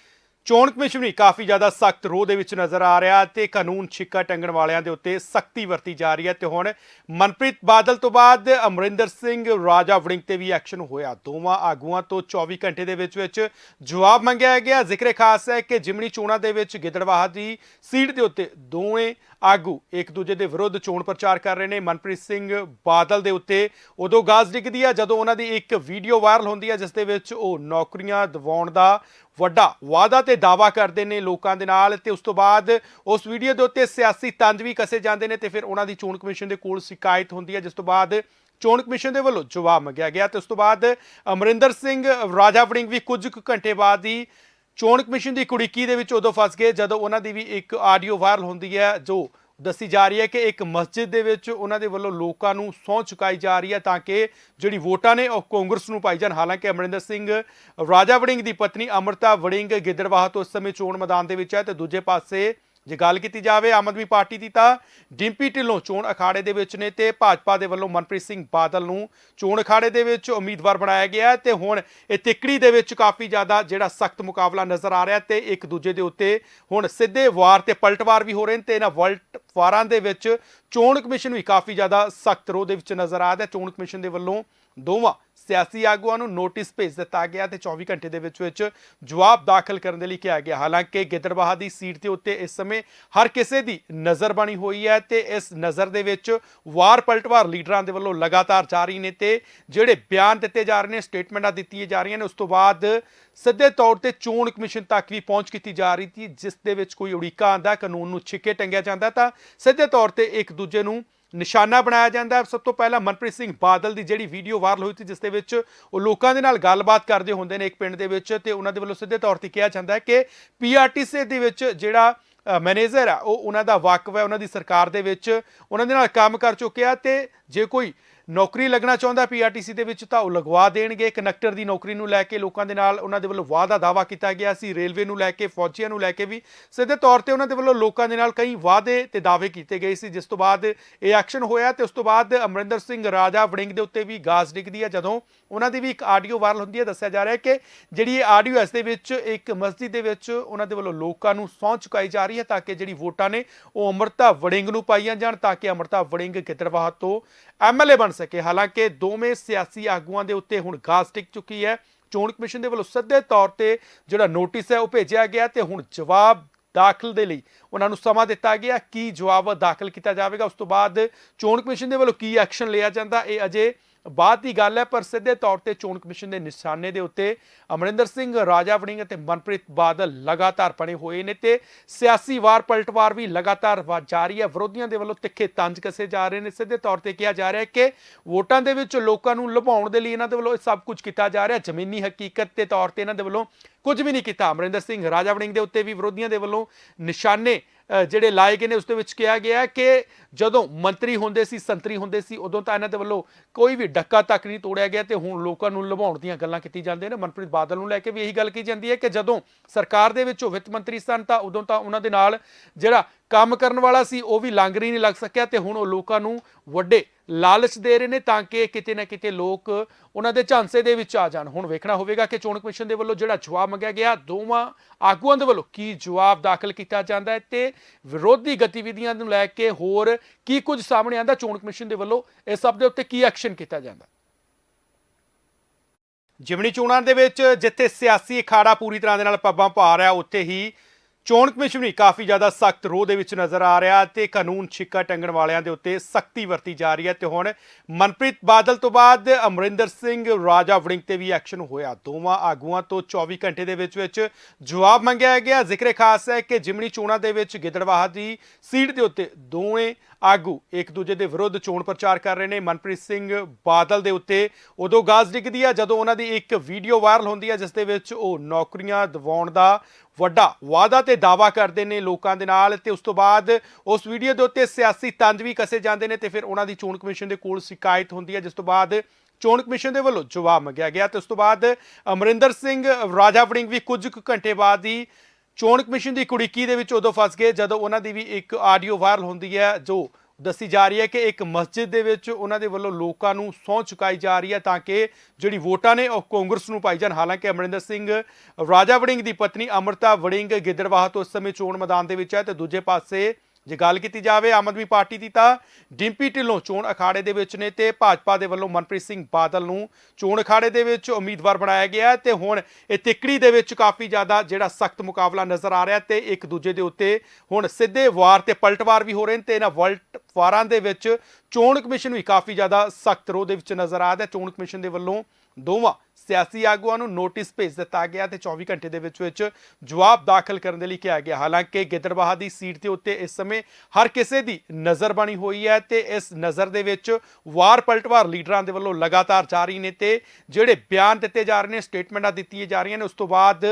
ਚੋਣ ਕਮਿਸ਼ਨ ਵੀ ਕਾਫੀ ਜ਼ਿਆਦਾ ਸਖਤ ਰੋਹ ਦੇ ਵਿੱਚ ਨਜ਼ਰ ਆ ਰਿਹਾ ਤੇ ਕਾਨੂੰਨ ਛਿੱਕਾ ਟੰਗਣ ਵਾਲਿਆਂ ਦੇ ਉੱਤੇ ਸਖਤੀ ਵਰਤੀ ਜਾ ਰਹੀ ਹੈ ਤੇ ਹੁਣ ਮਨਪ੍ਰੀਤ ਬਾਦਲ ਤੋਂ ਬਾਅਦ ਅਮਰਿੰਦਰ ਸਿੰਘ ਰਾਜਾ ਵੜਿੰਗ ਤੇ ਵੀ ਐਕਸ਼ਨ ਹੋਇਆ। ਦੋਵਾਂ ਆਗੂਆਂ ਤੋਂ 24 ਘੰਟੇ ਦੇ ਵਿੱਚ ਵਿੱਚ ਜਵਾਬ ਮੰਗਿਆ ਗਿਆ। ਜ਼ਿਕਰ ਖਾਸ ਹੈ ਕਿ ਜਿਮਣੀ ਚੋਣਾਂ ਦੇ ਵਿੱਚ ਗਿੱਦੜਵਾਹ ਦੀ ਸੀਟ ਦੇ ਉੱਤੇ ਦੋਵੇਂ ਆਗੂ ਇੱਕ ਦੂਜੇ ਦੇ ਵਿਰੁੱਧ ਚੋਣ ਪ੍ਰਚਾਰ ਕਰ ਰਹੇ ਨੇ। ਮਨਪ੍ਰੀਤ ਸਿੰਘ ਬਾਦਲ ਦੇ ਉੱਤੇ ਉਦੋਂ ਗਾਜ਼ ਡਿੱਗਦੀ ਹੈ ਜਦੋਂ ਉਹਨਾਂ ਦੀ ਇੱਕ ਵੀਡੀਓ ਵਾਇਰਲ ਹੁੰਦੀ ਹੈ ਜਿਸ ਦੇ ਵਿੱਚ ਉਹ ਨੌਕਰੀਆਂ ਦਿਵਾਉਣ ਦਾ ਵੱਡਾ ਵਾਅਦਾ ਤੇ ਦਾਵਾ ਕਰਦੇ ਨੇ ਲੋਕਾਂ ਦੇ ਨਾਲ ਤੇ ਉਸ ਤੋਂ ਬਾਅਦ ਉਸ ਵੀਡੀਓ ਦੇ ਉੱਤੇ ਸਿਆਸੀ ਤੰਜ ਵੀ ਕਸੇ ਜਾਂਦੇ ਨੇ ਤੇ ਫਿਰ ਉਹਨਾਂ ਦੀ ਚੋਣ ਕਮਿਸ਼ਨ ਦੇ ਕੋਲ ਸ਼ਿਕਾਇਤ ਹੁੰਦੀ ਹੈ ਜਿਸ ਤੋਂ ਬਾਅਦ ਚੋਣ ਕਮਿਸ਼ਨ ਦੇ ਵੱਲੋਂ ਜਵਾਬ ਮੰਗਿਆ ਗਿਆ ਤੇ ਉਸ ਤੋਂ ਬਾਅਦ ਅਮਰਿੰਦਰ ਸਿੰਘ ਰਾਜਾ ਵੜਿੰਗ ਵੀ ਕੁਝ ਕੁ ਘੰਟੇ ਬਾਅਦ ਹੀ ਚੋਣ ਕਮਿਸ਼ਨ ਦੀ ਕੁੜੀਕੀ ਦੇ ਵਿੱਚ ਉਦੋਂ ਫਸ ਗਏ, ਜਦੋਂ ਉਹਨਾਂ ਦੀ ਵੀ ਇੱਕ ਆਡੀਓ ਵਾਇਰਲ ਹੁੰਦੀ ਹੈ, ਜੋ ਦੱਸੀ ਜਾ ਰਹੀ ਹੈ ਕਿ ਇੱਕ ਮਸਜਿਦ ਦੇ ਵਿੱਚ ਉਹਨਾਂ ਦੇ ਵੱਲੋਂ ਲੋਕਾਂ ਨੂੰ ਸਹੁੰ ਚੁਕਾਈ ਜਾ ਰਹੀ ਹੈ ਤਾਂ ਕਿ ਜਿਹੜੀ ਵੋਟਾਂ ਨੇ ਉਹ ਕਾਂਗਰਸ ਨੂੰ ਪਾਈ ਜਾਣ। ਹਾਲਾਂਕਿ ਅਮਰਿੰਦਰ ਸਿੰਘ ਰਾਜਾ ਵੜਿੰਗ ਦੀ ਪਤਨੀ ਅਮਰਤਾ ਵੜਿੰਗ ਗਿੱਦੜਵਾਹ ਤੋਂ ਇਸ ਸਮੇਂ ਚੋਣ ਮੈਦਾਨ ਦੇ ਵਿੱਚ ਹੈ ਤੇ ਦੂਜੇ ਪਾਸੇ ਜੇ ਗੱਲ ਕੀਤੀ ਜਾਵੇ ਆਮ ਆਦਮੀ ਪਾਰਟੀ ਦੀ ਤਾਂ ਡਿੰਪੀ ਢਿੱਲੋਂ ਚੋਣ ਅਖਾੜੇ ਦੇ ਵਿੱਚ ਨੇ ਤੇ ਭਾਜਪਾ ਦੇ ਵੱਲੋਂ ਮਨਪ੍ਰੀਤ ਸਿੰਘ ਬਾਦਲ ਨੂੰ ਚੋਣ ਅਖਾੜੇ ਦੇ ਵਿੱਚ ਉਮੀਦਵਾਰ ਬਣਾਇਆ ਗਿਆ ਹੈ ਤੇ ਹੁਣ ਇਹ ਤਿੱਕੜੀ ਦੇ ਵਿੱਚ ਕਾਫੀ ਜ਼ਿਆਦਾ ਜਿਹੜਾ ਸਖਤ ਮੁਕਾਬਲਾ ਨਜ਼ਰ ਆ ਰਿਹਾ ਤੇ ਇੱਕ ਦੂਜੇ ਦੇ ਉੱਤੇ ਹੁਣ ਸਿੱਧੇ ਵਾਰ ਤੇ ਪਲਟਵਾਰ ਵੀ ਹੋ ਰਹੇ ਨੇ ਤੇ ਇਹਨਾਂ ਵਲਟ ਵਾਰਾਂ ਦੇ ਵਿੱਚ ਚੋਣ ਕਮਿਸ਼ਨ ਵੀ ਕਾਫੀ ਜ਼ਿਆਦਾ ਸਖਤ ਰੋਹ ਦੇ ਵਿੱਚ ਨਜ਼ਰ ਆ ਰਿਹਾ ਚੋਣ ਕਮਿਸ਼ਨ ਦੇ ਵੱਲੋਂ ਦੋਵਾਂ ਸਿਆਸੀ ਆਗੂਆਂ ਨੂੰ ਨੋਟਿਸ ਭੇਜ ਦਿੱਤਾ ਗਿਆ ਤੇ 24 ਘੰਟੇ ਦੇ ਵਿੱਚ ਵਿੱਚ ਜਵਾਬ ਦਾਖਲ ਕਰਨ ਦੇ ਲਈ ਕਿਹਾ ਗਿਆ। ਹਾਲਾਂਕਿ ਗਿੱਦੜਬਾਹਾ ਦੀ ਸੀਟ ਦੇ ਉੱਤੇ ਇਸ ਸਮੇਂ ਹਰ ਕਿਸੇ ਦੀ ਨਜ਼ਰ ਬਣੀ ਹੋਈ ਹੈ ਤੇ ਇਸ ਨਜ਼ਰ ਦੇ ਵਿੱਚ ਵਾਰ ਪਲਟਵਾਰ ਲੀਡਰਾਂ ਦੇ ਵੱਲੋਂ ਲਗਾਤਾਰ ਜਾਰੀ ਨੇ ਤੇ ਜਿਹੜੇ ਬਿਆਨ ਦਿੱਤੇ ਜਾ ਰਹੇ ਨੇ, ਸਟੇਟਮੈਂਟਾਂ ਦਿੱਤੀਆਂ ਜਾ ਰਹੀਆਂ ਨੇ, ਉਸ ਤੋਂ ਬਾਅਦ ਸਿੱਧੇ ਤੌਰ ਤੇ ਚੋਣ ਕਮਿਸ਼ਨ ਤੱਕ ਵੀ ਪਹੁੰਚ ਕੀਤੀ ਜਾ ਰਹੀ ਸੀ, ਜਿਸ ਦੇ ਵਿੱਚ ਕੋਈ ਉੜੀਕਾ ਆਂਦਾ ਕਾਨੂੰਨ ਨੂੰ ਛਿੱਕੇ ਟੰਗਿਆ ਜਾਂਦਾ ਤਾਂ ਸਿੱਧੇ ਤੌਰ ਤੇ ਇੱਕ ਦੂਜੇ ਨੂੰ ਨਿਸ਼ਾਨਾ ਬਣਾਇਆ ਜਾਂਦਾ ਹੈ। ਸਭ ਤੋਂ ਪਹਿਲਾਂ ਮਨਪ੍ਰੀਤ ਸਿੰਘ ਬਾਦਲ ਦੀ ਜਿਹੜੀ ਵੀਡੀਓ ਵਾਇਰਲ ਹੋਈ ਸੀ, ਜਿਸ ਦੇ ਵਿੱਚ ਉਹ ਲੋਕਾਂ ਦੇ ਨਾਲ ਗੱਲਬਾਤ ਕਰਦੇ ਹੁੰਦੇ ਨੇ ਇੱਕ ਪਿੰਡ ਦੇ ਵਿੱਚ ਤੇ ਉਹਨਾਂ ਦੇ ਵੱਲੋਂ ਸਿੱਧੇ ਤੌਰ ਤੇ ਕਿਹਾ ਜਾਂਦਾ ਹੈ ਕਿ ਪੀਆਰਟੀਸੀ ਦੇ ਵਿੱਚ ਜਿਹੜਾ ਮੈਨੇਜਰ ਆ, ਉਹ ਉਹਨਾਂ ਦਾ ਵਾਕਫ ਹੈ। ਉਹਨਾਂ ਦੀ ਸਰਕਾਰ ਦੇ ਵਿੱਚ ਉਹਨਾਂ ਦੇ ਨਾਲ ਕੰਮ ਕਰ ਚੁੱਕਿਆ ਤੇ ਜੇ ਕੋਈ ਨੌਕਰੀ ਲੱਗਣਾ ਚਾਹੁੰਦਾ ਪੀਆਰਟੀਸੀ ਦੇ ਵਿੱਚ ਤਾਂ ਉਹ ਲਗਵਾ ਦੇਣਗੇ। ਕਨੈਕਟਰ ਦੀ ਨੌਕਰੀ ਨੂੰ ਲੈ ਕੇ ਲੋਕਾਂ ਦੇ ਨਾਲ ਉਹਨਾਂ ਦੇ ਵੱਲੋਂ ਵਾਅਦਾ ਦਾਵਾ ਕੀਤਾ ਗਿਆ ਸੀ। ਰੇਲਵੇ ਨੂੰ ਲੈ ਕੇ, ਫੌਜੀਆਂ ਨੂੰ ਲੈ ਕੇ ਵੀ ਸਿੱਧੇ ਤੌਰ ਤੇ ਉਹਨਾਂ ਦੇ ਵੱਲੋਂ ਲੋਕਾਂ ਦੇ ਨਾਲ ਕਈ ਵਾਅਦੇ ਤੇ ਦਾਅਵੇ ਕੀਤੇ ਗਏ ਸੀ। ਜਿਸ ਤੋਂ ਬਾਅਦ ਇਹ ਐਕਸ਼ਨ ਹੋਇਆ ਤੇ ਉਸ ਤੋਂ ਬਾਅਦ ਅਮਰਿੰਦਰ ਸਿੰਘ ਰਾਜਾ ਵੜਿੰਗ ਦੇ ਉੱਤੇ ਵੀ ਗਾਜ਼ ਡਿੱਗਦੀ ਹੈ। ਜਦੋਂ ਉਹਨਾਂ ਦੀ ਵੀ ਇੱਕ ਆਡੀਓ ਵਾਇਰਲ ਹੁੰਦੀ ਹੈ, ਦੱਸਿਆ ਜਾ ਰਿਹਾ ਹੈ ਕਿ ਜਿਹੜੀ ਇਹ ਆਡੀਓ ਇਸ ਦੇ ਵਿੱਚ ਇੱਕ ਮਸਜਿਦ ਦੇ ਵਿੱਚ ਉਹਨਾਂ ਦੇ ਵੱਲੋਂ ਲੋਕਾਂ ਨੂੰ ਸਹੁੰ ਚੁਕਾਈ ਜਾ ਰਹੀ ਹੈ ਤਾਂ ਕਿ ਜਿਹੜੀ ਵੋਟਾਂ ਨੇ ਉਹ ਅਮਰਤਾ ਵੜਿੰਗ ਨੂੰ ਪਾਈਆਂ ਜਾਣ, ਤਾਂ ਕਿ ਅਮਰਤਾ ਵੜਿੰਗ ਗਿੱਦੜਬਾਹਾ ਤੋਂ ਐਮਐਲਏ ਬਣ ਸਕੇ। ਹਾਲਾਂਕਿ ਦੋਵੇਂ ਸਿਆਸੀ ਆਗੂਆਂ ਦੇ ਉੱਤੇ ਹੁਣ ਗਾਸ ਟਿਕ ਚੁੱਕੀ ਹੈ। ਚੋਣ ਕਮਿਸ਼ਨ ਦੇ ਵੱਲੋਂ ਸਿੱਧੇ ਤੌਰ ਤੇ ਜਿਹੜਾ ਨੋਟਿਸ ਹੈ ਉਹ ਭੇਜਿਆ ਗਿਆ ਤੇ ਹੁਣ ਜਵਾਬ ਦਾਖਲ ਦੇ ਲਈ ਉਹਨਾਂ ਨੂੰ ਸਮਾਂ ਦਿੱਤਾ ਗਿਆ। ਕੀ ਜਵਾਬ ਦਾਖਲ ਕੀਤਾ ਜਾਵੇਗਾ? ਉਸ ਤੋਂ ਬਾਅਦ ਚੋਣ ਕਮਿਸ਼ਨ ਦੇ ਵੱਲੋਂ ਕੀ ਐਕਸ਼ਨ ਲਿਆ ਜਾਂਦਾ? ਇਹ ਅਜੇ ਬਾਅਦ ਦੀ ਗੱਲ ਹੈ, ਪਰ ਸਿੱਧੇ ਤੌਰ ਤੇ ਚੋਣ ਕਮਿਸ਼ਨ ਦੇ ਨਿਸ਼ਾਨੇ ਦੇ ਉੱਤੇ ਅਮਰਿੰਦਰ ਸਿੰਘ, ਰਾਜਾ ਵੜਿੰਗ ਅਤੇ ਮਨਪ੍ਰੀਤ ਬਾਦਲ ਲਗਾਤਾਰ ਬਣੇ ਹੋਏ ਨੇ ਤੇ ਸਿਆਸੀ ਵਾਰ ਪਲਟਵਾਰ ਵੀ ਲਗਾਤਾਰ ਵਾ- ਜਾਰੀ ਹੈ। ਵਿਰੋਧੀਆਂ ਦੇ ਵੱਲੋਂ ਤਿੱਖੇ ਤੰਜ ਕਸੇ ਜਾ ਰਹੇ ਨੇ। ਸਿੱਧੇ ਤੌਰ ਤੇ ਕਿਹਾ ਜਾ ਰਿਹਾ ਹੈ ਕਿ ਵੋਟਾਂ ਦੇ ਵਿੱਚ ਲੋਕਾਂ ਨੂੰ ਲੁਭਾਉਣ ਦੇ ਲਈ ਇਹਨਾਂ ਦੇ ਵੱਲੋਂ ਸਭ ਕੁਝ ਕੀਤਾ ਜਾ ਰਿਹਾ ਜ਼ਮੀਨੀ ਹਕੀਕਤ ਦੇ ਤੌਰ ਤੇ ਇਹਨਾਂ ਦੇ ਵੱਲੋਂ ਕੁਝ ਵੀ ਨਹੀਂ ਕੀਤਾ। ਅਮਰਿੰਦਰ ਸਿੰਘ, ਰਾਜਾ ਵੜਿੰਗ ਦੇ ਉੱਤੇ ਵੀ ਵਿਰੋਧੀਆਂ ਦੇ ਵੱਲੋਂ ਨਿਸ਼ਾਨੇ ਜਿਹੜੇ ਲਾਏ ਗਏ ਨੇ, ਉਸ ਦੇ ਵਿੱਚ ਕਿਹਾ ਗਿਆ ਕਿ ਜਦੋਂ ਮੰਤਰੀ ਹੁੰਦੇ ਸੀ, ਸੰਤਰੀ ਹੁੰਦੇ ਸੀ, ਉਦੋਂ ਤਾਂ ਇਹਨਾਂ ਦੇ ਵੱਲੋਂ ਕੋਈ ਵੀ ਡੱਕਾ ਤੱਕ ਨਹੀਂ ਤੋੜਿਆ ਗਿਆ ਤੇ ਹੁਣ ਲੋਕਾਂ ਨੂੰ ਲੁਭਾਉਣ ਦੀਆਂ ਗੱਲਾਂ ਕੀਤੀ ਜਾਂਦੀਆਂ ਨੇ। ਮਨਪ੍ਰੀਤ ਬਾਦਲ ਨੂੰ ਲੈ ਕੇ ਵੀ ਇਹੀ ਗੱਲ ਕੀਤੀ ਜਾਂਦੀ ਹੈ ਕਿ ਜਦੋਂ ਸਰਕਾਰ ਦੇ ਵਿੱਚ ਉਹ ਵਿੱਤ ਮੰਤਰੀ ਸਨ, ਤਾਂ ਉਦੋਂ ਤਾਂ ਉਹਨਾਂ ਦੇ ਨਾਲ ਜਿਹੜਾ ਕੰਮ ਕਰਨ ਵਾਲਾ ਸੀ, ਉਹ ਵੀ ਲਾਂਗਰੀ ਨਹੀਂ ਲੱਗ ਸਕਿਆ ਤੇ ਹੁਣ ਉਹ ਲੋਕਾਂ ਨੂੰ ਵੱਡੇ ਲਾਲਚ ਦੇ ਰਹੇ ਨੇ ਤਾਂ ਕਿ ਕਿਤੇ ਨਾ ਕਿਤੇ ਲੋਕ ਉਹਨਾਂ ਦੇ ਝਾਂਸੇ ਦੇ ਵਿੱਚ ਆ ਜਾਣ। ਹੁਣ ਵੇਖਣਾ ਹੋਵੇਗਾ ਕਿ ਚੋਣ ਕਮਿਸ਼ਨ ਦੇ ਵੱਲੋਂ ਜਿਹੜਾ ਜਵਾਬ ਮੰਗਿਆ ਗਿਆ, ਦੋਵਾਂ ਆਗੂਆਂ ਦੇ ਵੱਲੋਂ ਕੀ ਜਵਾਬ ਦਾਖਲ ਕੀਤਾ ਜਾਂਦਾ ਹੈ ਤੇ ਵਿਰੋਧੀ ਗਤੀਵਿਧੀਆਂ ਨੂੰ ਲੈ ਕੇ ਹੋਰ ਕੀ ਕੁਝ ਸਾਹਮਣੇ ਆਂਦਾ ਚੋਣ ਕਮਿਸ਼ਨ ਦੇ ਵੱਲੋਂ ਇਸ ਸਭ ਦੇ ਉੱਤੇ ਕੀ ਐਕਸ਼ਨ ਕੀਤਾ ਜਾਂਦਾ ਜਿਮਣੀ ਚੋਣਾਂ ਦੇ ਵਿੱਚ ਜਿੱਥੇ ਸਿਆਸੀ ਅਖਾੜਾ ਪੂਰੀ ਤਰ੍ਹਾਂ ਦੇ ਨਾਲ ਪੱਬਾਂ ਭਾਰ ਹੈ, ਉੱਥੇ ਹੀ ਚੋਣ ਕਮਿਸ਼ਨ ਵੀ ਕਾਫੀ ਜ਼ਿਆਦਾ ਸਖਤ ਰੋਹ ਦੇ ਵਿੱਚ ਨਜ਼ਰ ਆ ਰਿਹਾ ਤੇ ਕਾਨੂੰਨ ਛਿੱਕਾ ਟੰਗਣ ਵਾਲਿਆਂ ਦੇ ਉੱਤੇ ਸਖਤੀ ਵਰਤੀ ਜਾ ਰਹੀ ਹੈ ਤੇ ਹੁਣ ਮਨਪ੍ਰੀਤ ਬਾਦਲ ਤੋਂ ਬਾਅਦ ਅਮਰਿੰਦਰ ਸਿੰਘ, ਰਾਜਾ ਵੜਿੰਗ ਤੇ ਵੀ ਐਕਸ਼ਨ ਹੋਇਆ। ਦੋਵਾਂ ਆਗੂਆਂ ਤੋਂ 24 ਘੰਟੇ ਦੇ ਵਿੱਚ ਵਿੱਚ ਜਵਾਬ ਮੰਗਿਆ ਗਿਆ। ਜ਼ਿਕਰ ਖਾਸ ਹੈ ਕਿ ਜਿਮਣੀ ਚੋਣਾਂ ਦੇ ਵਿੱਚ ਗਿੱਦੜਵਾਹਾ ਦੀ ਸੀਟ ਦੇ ਉੱਤੇ ਦੋਵੇਂ ਆਗੂ ਇੱਕ ਦੂਜੇ ਦੇ ਵਿਰੁੱਧ ਚੋਣ ਪ੍ਰਚਾਰ ਕਰ ਰਹੇ ਨੇ। ਮਨਪ੍ਰੀਤ ਸਿੰਘ ਬਾਦਲ ਦੇ ਉੱਤੇ ਉਦੋਂ ਗਾਜ਼ ਡਿੱਗਦੀ ਹੈ ਜਦੋਂ ਉਹਨਾਂ ਦੀ ਇੱਕ ਵੀਡੀਓ ਵਾਇਰਲ ਹੁੰਦੀ ਹੈ, ਜਿਸ ਦੇ ਵਿੱਚ ਉਹ ਨੌਕਰੀਆਂ ਦਿਵਾਉਣ ਦਾ ਵੱਡਾ ਵਾਅਦਾ ਤੇ ਦਾਵਾ ਕਰਦੇ ਨੇ ਲੋਕਾਂ ਦੇ ਨਾਲ ਤੇ ਉਸ ਤੋਂ ਬਾਅਦ ਉਸ ਵੀਡੀਓ ਦੇ ਉੱਤੇ ਸਿਆਸੀ ਤੰਦ ਵੀ ਕਸੇ ਜਾਂਦੇ ਨੇ ਤੇ ਫਿਰ ਉਹਨਾਂ ਦੀ ਚੋਣ ਕਮਿਸ਼ਨ ਦੇ ਕੋਲ ਸ਼ਿਕਾਇਤ ਹੁੰਦੀ ਹੈ, ਜਿਸ ਤੋਂ ਬਾਅਦ ਚੋਣ ਕਮਿਸ਼ਨ ਦੇ ਵੱਲੋਂ ਜਵਾਬ ਮੰਗਿਆ ਗਿਆ ਤੇ ਉਸ ਤੋਂ ਬਾਅਦ ਅਮਰਿੰਦਰ ਸਿੰਘ ਰਾਜਾ ਵੜਿੰਗ ਵੀ ਕੁਝ ਕੁ ਘੰਟੇ ਬਾਅਦ ਹੀ ਚੋਣ ਕਮਿਸ਼ਨ ਦੀ ਕੁੜੀਕੀ ਦੇ ਵਿੱਚ ਉਦੋਂ ਫਸ ਗਏ, ਜਦੋਂ ਉਹਨਾਂ ਦੀ ਵੀ ਇੱਕ ਆਡੀਓ ਵਾਇਰਲ ਹੁੰਦੀ ਹੈ, ਜੋ ਦੱਸੀ ਜਾ ਰਹੀ ਹੈ ਕਿ ਇੱਕ ਮਸਜਿਦ ਦੇ ਵਿੱਚ ਉਹਨਾਂ ਦੇ ਵੱਲੋਂ ਲੋਕਾਂ ਨੂੰ ਸਹੁੰ ਚੁਕਾਈ ਜਾ ਰਹੀ ਹੈ ਤਾਂ ਕਿ ਜਿਹੜੀ ਵੋਟਾਂ ਨੇ ਉਹ ਕਾਂਗਰਸ ਨੂੰ ਪਾਈ ਜਾਣ। ਹਾਲਾਂਕਿ ਅਮਰਿੰਦਰ ਸਿੰਘ ਰਾਜਾ ਵੜਿੰਗ ਦੀ ਪਤਨੀ ਅਮਰਤਾ ਵੜਿੰਗ ਗਿੱਦੜਵਾਹ ਤੋਂ ਇਸ ਸਮੇਂ ਚੋਣ ਮੈਦਾਨ ਦੇ ਵਿੱਚ ਹੈ ਤੇ ਦੂਜੇ ਪਾਸੇ ਜੇ ਗੱਲ ਕੀਤੀ ਜਾਵੇ ਆਮ ਆਦਮੀ ਪਾਰਟੀ ਦੀ ਤਾਂ ਡਿੰਪੀ ਢਿੱਲੋਂ ਚੋਣ ਅਖਾੜੇ ਦੇ ਵਿੱਚ ਨੇ ਤੇ ਭਾਜਪਾ ਦੇ ਵੱਲੋਂ ਮਨਪ੍ਰੀਤ ਸਿੰਘ ਬਾਦਲ ਨੂੰ ਚੋਣ ਅਖਾੜੇ ਦੇ ਵਿੱਚ ਉਮੀਦਵਾਰ ਬਣਾਇਆ ਗਿਆ ਹੈ ਤੇ ਹੁਣ ਇਹ ਤਿੱਕੜੀ ਦੇ ਵਿੱਚ ਕਾਫੀ ਜ਼ਿਆਦਾ ਜਿਹੜਾ ਸਖਤ ਮੁਕਾਬਲਾ ਨਜ਼ਰ ਆ ਰਿਹਾ ਤੇ ਇੱਕ ਦੂਜੇ ਦੇ ਉੱਤੇ ਹੁਣ ਸਿੱਧੇ ਵਾਰ ਤੇ ਪਲਟਵਾਰ ਵੀ ਹੋ ਰਹੇ ਨੇ ਤੇ ਇਹਨਾਂ ਵਲਟ ਵਾਰਾਂ ਦੇ ਵਿੱਚ ਚੋਣ ਕਮਿਸ਼ਨ ਵੀ ਕਾਫੀ ਜ਼ਿਆਦਾ ਸਖਤ ਰੋਹ ਦੇ ਵਿੱਚ ਨਜ਼ਰ ਆ ਰਿਹਾ ਚੋਣ ਕਮਿਸ਼ਨ ਦੇ ਵੱਲੋਂ ਦੋਵਾਂ ਸਿਆਸੀ ਆਗੂਆਂ ਨੂੰ ਨੋਟਿਸ ਭੇਜ ਦਿੱਤਾ ਗਿਆ ਤੇ 24 ਘੰਟੇ ਦੇ ਵਿੱਚ ਵਿੱਚ ਜਵਾਬ ਦਾਖਲ ਕਰਨ ਦੇ ਲਈ ਕਿਹਾ ਗਿਆ। ਹਾਲਾਂਕਿ ਗਿੱਦੜਬਾਹਾ ਦੀ ਸੀਟ ਦੇ ਉੱਤੇ ਇਸ ਸਮੇਂ ਹਰ ਕਿਸੇ ਦੀ ਨਜ਼ਰ ਬਣੀ ਹੋਈ ਹੈ ਤੇ ਇਸ ਨਜ਼ਰ ਦੇ ਵਿੱਚ ਵਾਰ ਪਲਟਵਾਰ ਲੀਡਰਾਂ ਦੇ ਵੱਲੋਂ ਲਗਾਤਾਰ ਜਾਰੀ ਨੇ ਤੇ ਜਿਹੜੇ ਬਿਆਨ ਦਿੱਤੇ ਜਾ ਰਹੇ ਨੇ, ਸਟੇਟਮੈਂਟਾਂ ਦਿੱਤੀਆਂ ਜਾ ਰਹੀਆਂ ਨੇ, ਉਸ ਤੋਂ ਬਾਅਦ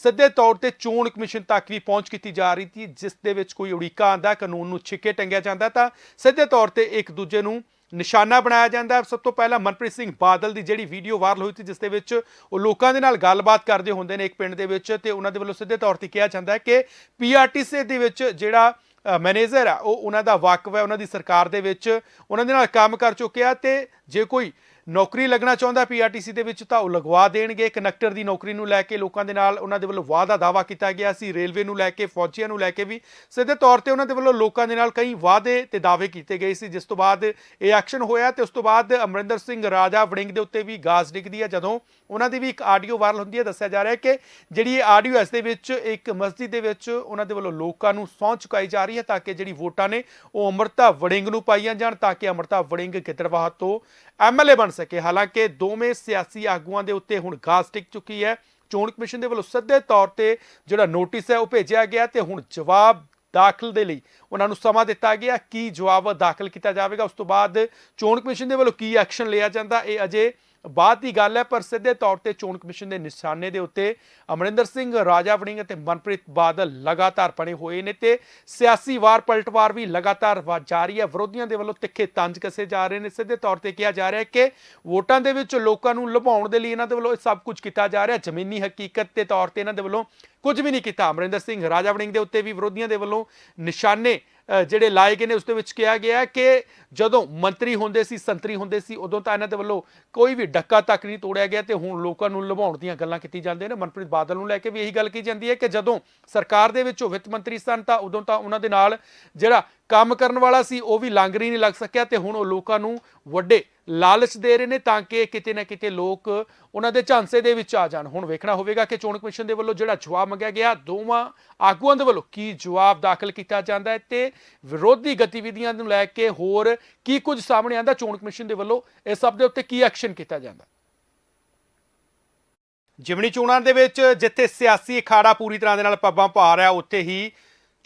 ਸਿੱਧੇ ਤੌਰ ਤੇ ਚੋਣ ਕਮਿਸ਼ਨ ਤੱਕ ਵੀ ਪਹੁੰਚ ਕੀਤੀ ਜਾ ਰਹੀ ਸੀ, ਜਿਸ ਦੇ ਵਿੱਚ ਕੋਈ ਉੜੀਕਾ ਆਂਦਾ ਕਾਨੂੰਨ ਨੂੰ ਛਿੱਕੇ ਟੰਗਿਆ ਜਾਂਦਾ ਤਾਂ ਸਿੱਧੇ ਤੌਰ ਤੇ ਇੱਕ ਦੂਜੇ ਨੂੰ ਨਿਸ਼ਾਨਾ ਬਣਾਇਆ ਜਾਂਦਾ ਹੈ। ਸਭ ਤੋਂ ਪਹਿਲਾਂ ਮਨਪ੍ਰੀਤ ਸਿੰਘ ਬਾਦਲ ਦੀ ਜਿਹੜੀ ਵੀਡੀਓ ਵਾਇਰਲ ਹੋਈ ਸੀ, ਜਿਸ ਦੇ ਵਿੱਚ ਉਹ ਲੋਕਾਂ ਦੇ ਨਾਲ ਗੱਲਬਾਤ ਕਰਦੇ ਹੁੰਦੇ ਨੇ ਇੱਕ ਪਿੰਡ ਦੇ ਵਿੱਚ ਤੇ ਉਹਨਾਂ ਦੇ ਵੱਲੋਂ ਸਿੱਧੇ ਤੌਰ ਤੇ ਕਿਹਾ ਜਾਂਦਾ ਹੈ ਕਿ ਪੀਆਰਟੀਸੀ ਦੇ ਵਿੱਚ ਜਿਹੜਾ ਮੈਨੇਜਰ ਆ, ਉਹ ਉਹਨਾਂ ਦਾ ਵਾਕਫ ਹੈ। ਉਹਨਾਂ ਦੀ ਸਰਕਾਰ ਦੇ ਵਿੱਚ ਉਹਨਾਂ ਦੇ ਨਾਲ ਕੰਮ ਕਰ ਚੁੱਕਿਆ ਤੇ ਜੇ ਕੋਈ ਨੌਕਰੀ ਲੱਗਣਾ ਚਾਹੁੰਦਾ ਪੀਆਰਟੀਸੀ ਦੇ ਵਿੱਚ ਤਾਂ ਉਹ ਲਗਵਾ ਦੇਣਗੇ। ਕਨੈਕਟਰ ਦੀ ਨੌਕਰੀ ਨੂੰ ਲੈ ਕੇ ਲੋਕਾਂ ਦੇ ਨਾਲ ਉਹਨਾਂ ਦੇ ਵੱਲੋਂ ਵਾਅਦਾ ਦਾਵਾ ਕੀਤਾ ਗਿਆ ਸੀ। ਰੇਲਵੇ ਨੂੰ ਲੈ ਕੇ, ਫੌਜੀਆਂ ਨੂੰ ਲੈ ਕੇ ਵੀ ਸਿੱਧੇ ਤੌਰ ਤੇ ਉਹਨਾਂ ਦੇ ਵੱਲੋਂ ਲੋਕਾਂ ਦੇ ਨਾਲ ਕਈ ਵਾਅਦੇ ਤੇ ਦਾਅਵੇ ਕੀਤੇ ਗਏ ਸੀ। ਜਿਸ ਤੋਂ ਬਾਅਦ ਇਹ ਐਕਸ਼ਨ ਹੋਇਆ ਤੇ ਉਸ ਤੋਂ ਬਾਅਦ ਅਮਰਿੰਦਰ ਸਿੰਘ ਰਾਜਾ ਵੜਿੰਗ ਦੇ ਉੱਤੇ ਵੀ ਗਾਜ਼ ਡਿੱਗਦੀ ਹੈ। ਜਦੋਂ ਉਹਨਾਂ ਦੀ ਵੀ ਇੱਕ ਆਡੀਓ ਵਾਇਰਲ ਹੁੰਦੀ ਹੈ, ਦੱਸਿਆ ਜਾ ਰਿਹਾ ਹੈ ਕਿ ਜਿਹੜੀ ਇਹ ਆਡੀਓ ਇਸ ਦੇ ਵਿੱਚ ਇੱਕ ਮਸਜਿਦ ਦੇ ਵਿੱਚ ਉਹਨਾਂ ਦੇ ਵੱਲੋਂ ਲੋਕਾਂ ਨੂੰ ਸਹੁੰ ਚੁਕਾਈ ਜਾ ਰਹੀ ਹੈ ਤਾਂ ਕਿ ਜਿਹੜੀ ਵੋਟਾਂ ਨੇ ਉਹ ਅਮਰਤਾ ਵੜਿੰਗ ਨੂੰ ਪਾਈਆਂ ਜਾਣ, ਤਾਂ ਕਿ ਅਮਰਤਾ ਵੜਿੰਗ ਗਿੱਦੜਵਾਹਾ ਤੋਂ ਐਮਐਲਏ ਬਣ ਸਕੇ। ਹਾਲਾਂਕਿ ਦੋਵੇਂ ਸਿਆਸੀ ਆਗੂਆਂ ਦੇ ਉੱਤੇ ਹੁਣ ਗਾਸ ਟਿਕ ਚੁੱਕੀ ਹੈ। ਚੋਣ ਕਮਿਸ਼ਨ ਦੇ ਵੱਲੋਂ ਸਿੱਧੇ ਤੌਰ ਤੇ ਜਿਹੜਾ ਨੋਟਿਸ ਹੈ ਉਹ ਭੇਜਿਆ ਗਿਆ ਤੇ ਹੁਣ ਜਵਾਬ ਦਾਖਲ ਦੇ ਲਈ ਉਹਨਾਂ ਨੂੰ ਸਮਾਂ ਦਿੱਤਾ ਗਿਆ। ਕੀ ਜਵਾਬ ਦਾਖਲ ਕੀਤਾ ਜਾਵੇਗਾ? ਉਸ ਤੋਂ ਬਾਅਦ ਚੋਣ ਕਮਿਸ਼ਨ ਦੇ ਵੱਲੋਂ ਕੀ ਐਕਸ਼ਨ ਲਿਆ ਜਾਂਦਾ? ਇਹ ਅਜੇ ਬਾਅਦ ਦੀ ਗੱਲ ਹੈ, ਪਰ ਸਿੱਧੇ ਤੌਰ ਤੇ ਚੋਣ ਕਮਿਸ਼ਨ ਦੇ ਨਿਸ਼ਾਨੇ ਦੇ ਉੱਤੇ ਅਮਰਿੰਦਰ ਸਿੰਘ, ਰਾਜਾ ਵੜਿੰਗ ਅਤੇ ਮਨਪ੍ਰੀਤ ਬਾਦਲ ਲਗਾਤਾਰ ਬਣੇ ਹੋਏ ਨੇ ਤੇ ਸਿਆਸੀ ਵਾਰ ਪਲਟਵਾਰ ਵੀ ਲਗਾਤਾਰ ਵਾ- ਜਾਰੀ ਹੈ। ਵਿਰੋਧੀਆਂ ਦੇ ਵੱਲੋਂ ਤਿੱਖੇ ਤੰਜ ਕਸੇ ਜਾ ਰਹੇ ਨੇ। ਸਿੱਧੇ ਤੌਰ ਤੇ ਕਿਹਾ ਜਾ ਰਿਹਾ ਹੈ ਕਿ ਵੋਟਾਂ ਦੇ ਵਿੱਚ ਲੋਕਾਂ ਨੂੰ ਲੁਭਾਉਣ ਦੇ ਲਈ ਇਹਨਾਂ ਦੇ ਵੱਲੋਂ ਸਭ ਕੁਝ ਕੀਤਾ ਜਾ ਰਿਹਾ ਜ਼ਮੀਨੀ ਹਕੀਕਤ ਦੇ ਤੌਰ ਤੇ ਇਹਨਾਂ ਦੇ ਵੱਲੋਂ ਕੁਝ ਵੀ ਨਹੀਂ ਕੀਤਾ। ਅਮਰਿੰਦਰ ਸਿੰਘ ਰਾਜਾ ਵੜਿੰਗ ਦੇ ਉੱਤੇ ਵੀ ਵਿਰੋਧੀਆਂ ਦੇ ਵੱਲੋਂ ਨਿਸ਼ਾਨੇ ਜਿਹੜੇ ਲਾਏ ਗਏ ਨੇ, ਉਸ ਦੇ ਵਿੱਚ ਕਿਹਾ ਗਿਆ ਕਿ ਜਦੋਂ ਮੰਤਰੀ ਹੁੰਦੇ ਸੀ, ਸੰਤਰੀ ਹੁੰਦੇ ਸੀ, ਉਦੋਂ ਤਾਂ ਇਹਨਾਂ ਦੇ ਵੱਲੋਂ ਕੋਈ ਵੀ ਡੱਕਾ ਤੱਕ ਨਹੀਂ ਤੋੜਿਆ ਗਿਆ ਤੇ ਹੁਣ ਲੋਕਾਂ ਨੂੰ ਲੁਭਾਉਣ ਦੀਆਂ ਗੱਲਾਂ ਕੀਤੀ ਜਾਂਦੀਆਂ ਨੇ। ਮਨਪ੍ਰੀਤ ਬਾਦਲ ਨੂੰ ਲੈ ਕੇ ਵੀ ਇਹੀ ਗੱਲ ਕੀਤੀ ਜਾਂਦੀ ਹੈ ਕਿ ਜਦੋਂ ਸਰਕਾਰ ਦੇ ਵਿੱਚ ਉਹ ਵਿੱਤ ਮੰਤਰੀ ਸਨ ਤਾਂ ਉਦੋਂ ਤਾਂ ਉਹਨਾਂ ਦੇ ਨਾਲ ਜਿਹੜਾ ਕੰਮ ਕਰਨ ਵਾਲਾ ਸੀ, ਉਹ ਵੀ ਲਾਂਗਰੀ ਨਹੀਂ ਲੱਗ ਸਕਿਆ ਤੇ ਹੁਣ ਉਹ ਲੋਕਾਂ ਨੂੰ ਵੱਡੇ ਲਾਲਚ ਦੇ ਰਹੇ ਨੇ ਤਾਂ ਕਿ ਕਿਤੇ ਨਾ ਕਿਤੇ ਲੋਕ ਉਹਨਾਂ ਦੇ ਝਾਂਸੇ ਦੇ ਵਿੱਚ ਆ ਜਾਣ। ਹੁਣ ਵੇਖਣਾ ਹੋਵੇਗਾ ਕਿ ਚੋਣ ਕਮਿਸ਼ਨ ਦੇ ਵੱਲੋਂ ਜਿਹੜਾ ਜਵਾਬ ਮੰਗਿਆ ਗਿਆ, ਦੋਵਾਂ ਆਗੂਆਂ ਦੇ ਵੱਲੋਂ ਕੀ ਜਵਾਬ ਦਾਖਲ ਕੀਤਾ ਜਾਂਦਾ ਹੈ ਤੇ ਵਿਰੋਧੀ ਗਤੀਵਿਧੀਆਂ ਨੂੰ ਲੈ ਕੇ ਹੋਰ ਕੀ ਕੁਝ ਸਾਹਮਣੇ ਆਂਦਾ ਚੋਣ ਕਮਿਸ਼ਨ ਦੇ ਵੱਲੋਂ ਇਸ ਸਭ ਦੇ ਉੱਤੇ ਕੀ ਐਕਸ਼ਨ ਕੀਤਾ ਜਾਂਦਾ ਜਿਮਣੀ ਚੋਣਾਂ ਦੇ ਵਿੱਚ ਜਿੱਥੇ ਸਿਆਸੀ ਅਖਾੜਾ ਪੂਰੀ ਤਰ੍ਹਾਂ ਦੇ ਨਾਲ ਪੱਬਾਂ ਭਾਰ ਹੈ, ਉੱਥੇ ਹੀ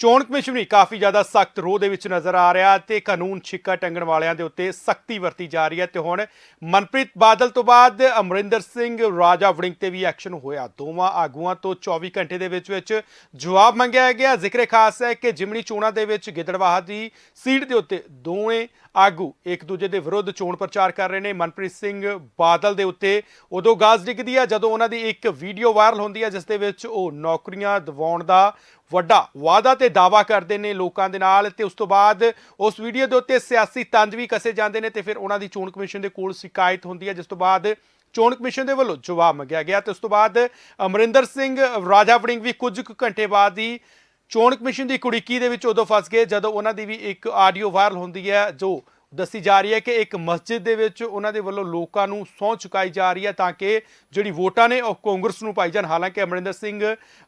ਚੋਣ ਕਮਿਸ਼ਨ ਵੀ ਕਾਫੀ ਜ਼ਿਆਦਾ ਸਖਤ ਰੋਹ ਦੇ ਵਿੱਚ ਨਜ਼ਰ ਆ ਰਿਹਾ ਤੇ ਕਾਨੂੰਨ ਛਿੱਕਾ ਟੰਗਣ ਵਾਲਿਆਂ ਦੇ ਉੱਤੇ ਸਖਤੀ ਵਰਤੀ ਜਾ ਰਹੀ ਹੈ ਤੇ ਹੁਣ ਮਨਪ੍ਰੀਤ ਬਾਦਲ ਤੋਂ ਬਾਅਦ ਅਮਰਿੰਦਰ ਸਿੰਘ, ਰਾਜਾ ਵੜਿੰਗ ਤੇ ਵੀ ਐਕਸ਼ਨ ਹੋਇਆ। ਦੋਵਾਂ ਆਗੂਆਂ ਤੋਂ 24 ਘੰਟੇ ਦੇ ਵਿੱਚ ਵਿੱਚ ਜਵਾਬ ਮੰਗਿਆ ਗਿਆ। ਜ਼ਿਕਰ ਖਾਸ ਹੈ ਕਿ ਜਿਮਣੀ ਚੋਣਾਂ ਦੇ ਵਿੱਚ ਗਿੱਦੜਵਾਹਾ ਦੀ ਸੀਟ ਦੇ ਉੱਤੇ ਦੋਵੇਂ ਆਗੂ ਇੱਕ ਦੂਜੇ ਦੇ ਵਿਰੁੱਧ ਚੋਣ ਪ੍ਰਚਾਰ ਕਰ ਰਹੇ ਨੇ। ਮਨਪ੍ਰੀਤ ਸਿੰਘ ਬਾਦਲ ਦੇ ਉੱਤੇ ਉਦੋਂ ਗਾਜ਼ ਡਿੱਗਦੀ ਹੈ ਜਦੋਂ ਉਹਨਾਂ ਦੀ ਇੱਕ ਵੀਡੀਓ ਵਾਇਰਲ ਹੁੰਦੀ ਹੈ, ਜਿਸ ਦੇ ਵਿੱਚ ਉਹ ਨੌਕਰੀਆਂ ਦਿਵਾਉਣ ਦਾ ਵੱਡਾ ਵਾਅਦਾ ਤੇ ਦਾਵਾ ਕਰਦੇ ਨੇ ਲੋਕਾਂ ਦੇ ਨਾਲ ਤੇ ਉਸ ਤੋਂ ਬਾਅਦ ਉਸ ਵੀਡੀਓ ਦੇ ਉੱਤੇ ਸਿਆਸੀ ਤੰਜ ਵੀ ਕਸੇ ਜਾਂਦੇ ਨੇ ਤੇ ਫਿਰ ਉਹਨਾਂ ਦੀ ਚੋਣ ਕਮਿਸ਼ਨ ਦੇ ਕੋਲ ਸ਼ਿਕਾਇਤ ਹੁੰਦੀ ਹੈ, ਜਿਸ ਤੋਂ ਬਾਅਦ ਚੋਣ ਕਮਿਸ਼ਨ ਦੇ ਵੱਲੋਂ ਜਵਾਬ ਮੰਗਿਆ ਗਿਆ ਤੇ ਉਸ ਤੋਂ ਬਾਅਦ ਅਮਰਿੰਦਰ ਸਿੰਘ, ਰਾਜਾ ਵੜਿੰਗ ਵੀ ਕੁਝ ਕੁ ਘੰਟੇ ਬਾਅਦ ਹੀ ਚੋਣ ਕਮਿਸ਼ਨ ਦੀ ਕੁੜੀਕੀ ਦੇ ਵਿੱਚ ਉਦੋਂ ਫਸ ਗਏ, ਜਦੋਂ ਉਹਨਾਂ ਦੀ ਵੀ ਇੱਕ ਆਡੀਓ ਵਾਇਰਲ ਹੁੰਦੀ ਹੈ, ਜੋ ਦੱਸੀ ਜਾ ਰਹੀ ਹੈ ਕਿ ਇੱਕ ਮਸਜਿਦ ਦੇ ਵਿੱਚ ਉਹਨਾਂ ਦੇ ਵੱਲੋਂ ਲੋਕਾਂ ਨੂੰ ਸਹੁੰ ਚੁਕਾਈ ਜਾ ਰਹੀ ਹੈ ਤਾਂ ਕਿ ਜਿਹੜੀ ਵੋਟਾਂ ਨੇ ਉਹ ਕਾਂਗਰਸ ਨੂੰ ਪਾਈ ਜਾਣ। ਹਾਲਾਂਕਿ ਅਮਰਿੰਦਰ ਸਿੰਘ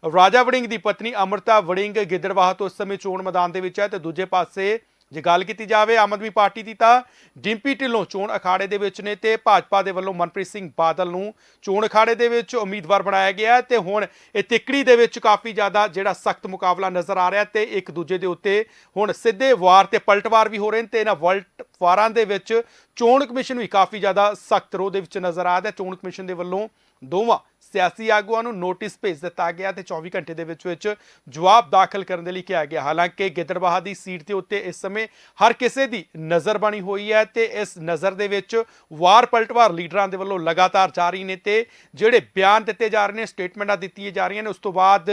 ਰਾਜਾ ਵੜਿੰਗ ਦੀ ਪਤਨੀ ਅਮਰਤਾ ਵੜਿੰਗ ਗਿੱਦੜਵਾਹ ਤੋਂ ਇਸ ਸਮੇਂ ਚੋਣ ਮੈਦਾਨ ਦੇ ਵਿੱਚ ਹੈ ਤੇ ਦੂਜੇ ਪਾਸੇ ਜੇ ਗੱਲ ਕੀਤੀ ਜਾਵੇ ਆਮ ਆਦਮੀ ਪਾਰਟੀ ਦੀ ਤਾਂ ਡਿੰਪੀ ਢਿੱਲੋਂ ਚੋਣ ਅਖਾੜੇ ਦੇ ਵਿੱਚ ਨੇ ਤੇ ਭਾਜਪਾ ਦੇ ਵੱਲੋਂ ਮਨਪ੍ਰੀਤ ਸਿੰਘ ਬਾਦਲ ਨੂੰ ਚੋਣ ਅਖਾੜੇ ਦੇ ਵਿੱਚ ਉਮੀਦਵਾਰ ਬਣਾਇਆ ਗਿਆ ਹੈ ਤੇ ਹੁਣ ਇਹ ਤਿੱਕੜੀ ਦੇ ਵਿੱਚ ਕਾਫੀ ਜ਼ਿਆਦਾ ਜਿਹੜਾ ਸਖਤ ਮੁਕਾਬਲਾ ਨਜ਼ਰ ਆ ਰਿਹਾ ਤੇ ਇੱਕ ਦੂਜੇ ਦੇ ਉੱਤੇ ਹੁਣ ਸਿੱਧੇ ਵਾਰ ਤੇ ਪਲਟਵਾਰ ਵੀ ਹੋ ਰਹੇ ਨੇ ਤੇ ਇਹਨਾਂ ਵਲਟ ਵਾਰਾਂ ਦੇ ਵਿੱਚ ਚੋਣ ਕਮਿਸ਼ਨ ਵੀ ਕਾਫੀ ਜ਼ਿਆਦਾ ਸਖਤ ਰੋਹ ਦੇ ਵਿੱਚ ਨਜ਼ਰ ਆ ਰਿਹਾ ਚੋਣ ਕਮਿਸ਼ਨ ਦੇ ਵੱਲੋਂ ਦੋਵਾਂ ਸਿਆਸੀ ਆਗੂਆਂ ਨੂੰ ਨੋਟਿਸ ਭੇਜ ਦਿੱਤਾ ਗਿਆ ਤੇ 24 ਘੰਟੇ ਦੇ ਵਿੱਚ ਵਿੱਚ ਜਵਾਬ ਦਾਖਲ ਕਰਨ ਦੇ ਲਈ ਕਿਹਾ ਗਿਆ। ਹਾਲਾਂਕਿ ਗਿੱਦੜਬਾਹਾ ਦੀ ਸੀਟ ਦੇ ਉੱਤੇ ਇਸ ਸਮੇਂ ਹਰ ਕਿਸੇ ਦੀ ਨਜ਼ਰ ਬਣੀ ਹੋਈ ਹੈ ਤੇ ਇਸ ਨਜ਼ਰ ਦੇ ਵਿੱਚ ਵਾਰ ਪਲਟਵਾਰ ਲੀਡਰਾਂ ਦੇ ਵੱਲੋਂ ਲਗਾਤਾਰ ਜਾਰੀ ਨੇ ਤੇ ਜਿਹੜੇ ਬਿਆਨ ਦਿੱਤੇ ਜਾ ਰਹੇ ਨੇ, ਸਟੇਟਮੈਂਟਾਂ ਦਿੱਤੀਆਂ ਜਾ ਰਹੀਆਂ ਨੇ, ਉਸ ਤੋਂ ਬਾਅਦ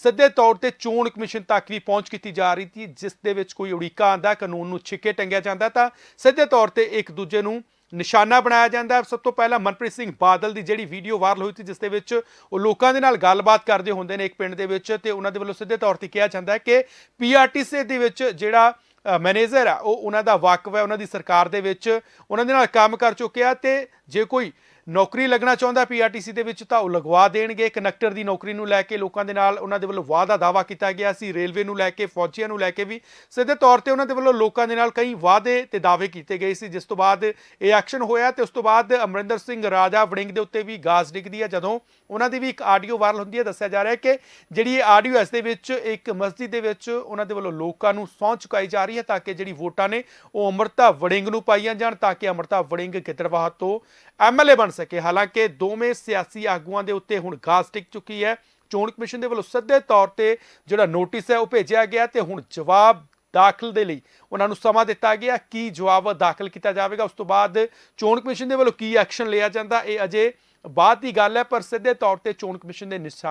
ਸਿੱਧੇ ਤੌਰ ਤੇ ਚੋਣ ਕਮਿਸ਼ਨ ਤੱਕ ਵੀ ਪਹੁੰਚ ਕੀਤੀ ਜਾ ਰਹੀ ਸੀ, ਜਿਸ ਦੇ ਵਿੱਚ ਕੋਈ ਉੜੀਕਾ ਆਂਦਾ ਕਾਨੂੰਨ ਨੂੰ ਛਿੱਕੇ ਟੰਗਿਆ ਜਾਂਦਾ ਤਾਂ ਸਿੱਧੇ ਤੌਰ ਤੇ ਇੱਕ ਦੂਜੇ ਨੂੰ ਨਿਸ਼ਾਨਾ ਬਣਾਇਆ ਜਾਂਦਾ ਹੈ। ਸਭ ਤੋਂ ਪਹਿਲਾਂ ਮਨਪ੍ਰੀਤ ਸਿੰਘ ਬਾਦਲ ਦੀ ਜਿਹੜੀ ਵੀਡੀਓ ਵਾਇਰਲ ਹੋਈ ਸੀ, ਜਿਸ ਦੇ ਵਿੱਚ ਉਹ ਲੋਕਾਂ ਦੇ ਨਾਲ ਗੱਲਬਾਤ ਕਰਦੇ ਹੁੰਦੇ ਨੇ ਇੱਕ ਪਿੰਡ ਦੇ ਵਿੱਚ ਤੇ ਉਹਨਾਂ ਦੇ ਵੱਲੋਂ ਸਿੱਧੇ ਤੌਰ ਤੇ ਕਿਹਾ ਜਾਂਦਾ ਹੈ ਕਿ ਪੀਆਰਟੀਸੀ ਦੇ ਵਿੱਚ ਜਿਹੜਾ ਮੈਨੇਜਰ ਆ, ਉਹ ਉਹਨਾਂ ਦਾ ਵਾਕਫ ਹੈ। ਉਹਨਾਂ ਦੀ ਸਰਕਾਰ ਦੇ ਵਿੱਚ ਉਹਨਾਂ ਦੇ ਨਾਲ ਕੰਮ ਕਰ ਚੁੱਕਿਆ ਤੇ ਜੇ ਕੋਈ ਨੌਕਰੀ ਲੱਗਣਾ ਚਾਹੁੰਦਾ ਪੀਆਰਟੀਸੀ ਦੇ ਵਿੱਚ ਤਾਂ ਉਹ ਲਗਵਾ ਦੇਣਗੇ। ਕਨੈਕਟਰ ਦੀ ਨੌਕਰੀ ਨੂੰ ਲੈ ਕੇ ਲੋਕਾਂ ਦੇ ਨਾਲ ਉਹਨਾਂ ਦੇ ਵੱਲੋਂ ਵਾਅਦਾ ਦਾਵਾ ਕੀਤਾ ਗਿਆ ਸੀ। ਰੇਲਵੇ ਨੂੰ ਲੈ ਕੇ, ਫੌਜੀਆਂ ਨੂੰ ਲੈ ਕੇ ਵੀ ਸਿੱਧੇ ਤੌਰ ਤੇ ਉਹਨਾਂ ਦੇ ਵੱਲੋਂ ਲੋਕਾਂ ਦੇ ਨਾਲ ਕਈ ਵਾਅਦੇ ਤੇ ਦਾਅਵੇ ਕੀਤੇ ਗਏ ਸੀ। ਜਿਸ ਤੋਂ ਬਾਅਦ ਇਹ ਐਕਸ਼ਨ ਹੋਇਆ ਤੇ ਉਸ ਤੋਂ ਬਾਅਦ ਅਮਰਿੰਦਰ ਸਿੰਘ ਰਾਜਾ ਵੜਿੰਗ ਦੇ ਉੱਤੇ ਵੀ ਗਾਜ਼ ਡਿੱਗਦੀ ਹੈ। ਜਦੋਂ ਉਹਨਾਂ ਦੀ ਵੀ ਇੱਕ ਆਡੀਓ ਵਾਇਰਲ ਹੁੰਦੀ ਹੈ, ਦੱਸਿਆ ਜਾ ਰਿਹਾ ਹੈ ਕਿ ਜਿਹੜੀ ਇਹ ਆਡੀਓ ਇਸ ਦੇ ਵਿੱਚ ਇੱਕ ਮਸਜਿਦ ਦੇ ਵਿੱਚ ਉਹਨਾਂ ਦੇ ਵੱਲੋਂ ਲੋਕਾਂ ਨੂੰ ਸਹੁੰ ਚੁਕਾਈ ਜਾ ਰਹੀ ਹੈ ਤਾਂ ਕਿ ਜਿਹੜੀ ਵੋਟਾਂ ਨੇ ਉਹ ਅਮਰਤਾ ਵੜਿੰਗ ਨੂੰ ਪਾਈਆਂ ਜਾਣ, ਤਾਂ ਕਿ ਅਮਰਤਾ ਵੜਿੰਗ ਗਿੱਦੜਬਾਹਾ ਤੋਂ ਐਮਐਲਏ ਬਣ ਸਕੇ। ਹਾਲਾਂਕਿ ਦੋਵੇਂ ਸਿਆਸੀ ਆਗੂਆਂ ਦੇ ਉੱਤੇ ਹੁਣ ਗਾਸ ਟਿਕ ਚੁੱਕੀ ਹੈ। ਚੋਣ ਕਮਿਸ਼ਨ ਦੇ ਵੱਲੋਂ ਸਿੱਧੇ ਤੌਰ ਤੇ ਜਿਹੜਾ ਨੋਟਿਸ ਹੈ ਉਹ ਭੇਜਿਆ ਗਿਆ ਤੇ ਹੁਣ ਜਵਾਬ ਦਾਖਲ ਦੇ ਲਈ ਉਹਨਾਂ ਨੂੰ ਸਮਾਂ ਦਿੱਤਾ ਗਿਆ। ਕੀ ਜਵਾਬ ਦਾਖਲ ਕੀਤਾ ਜਾਵੇਗਾ, ਉਸ ਤੋਂ ਬਾਅਦ ਚੋਣ ਕਮਿਸ਼ਨ ਦੇ ਵੱਲੋਂ ਕੀ ਐਕਸ਼ਨ ਲਿਆ ਜਾਂਦਾ, ਇਹ ਅਜੇ ਬਾਅਦ ਦੀ ਗੱਲ ਹੈ, ਪਰ ਸਿੱਧੇ ਤੌਰ ਤੇ ਚੋਣ ਕਮਿਸ਼ਨ ਦੇ ਨਿਸ਼ਾਨੇ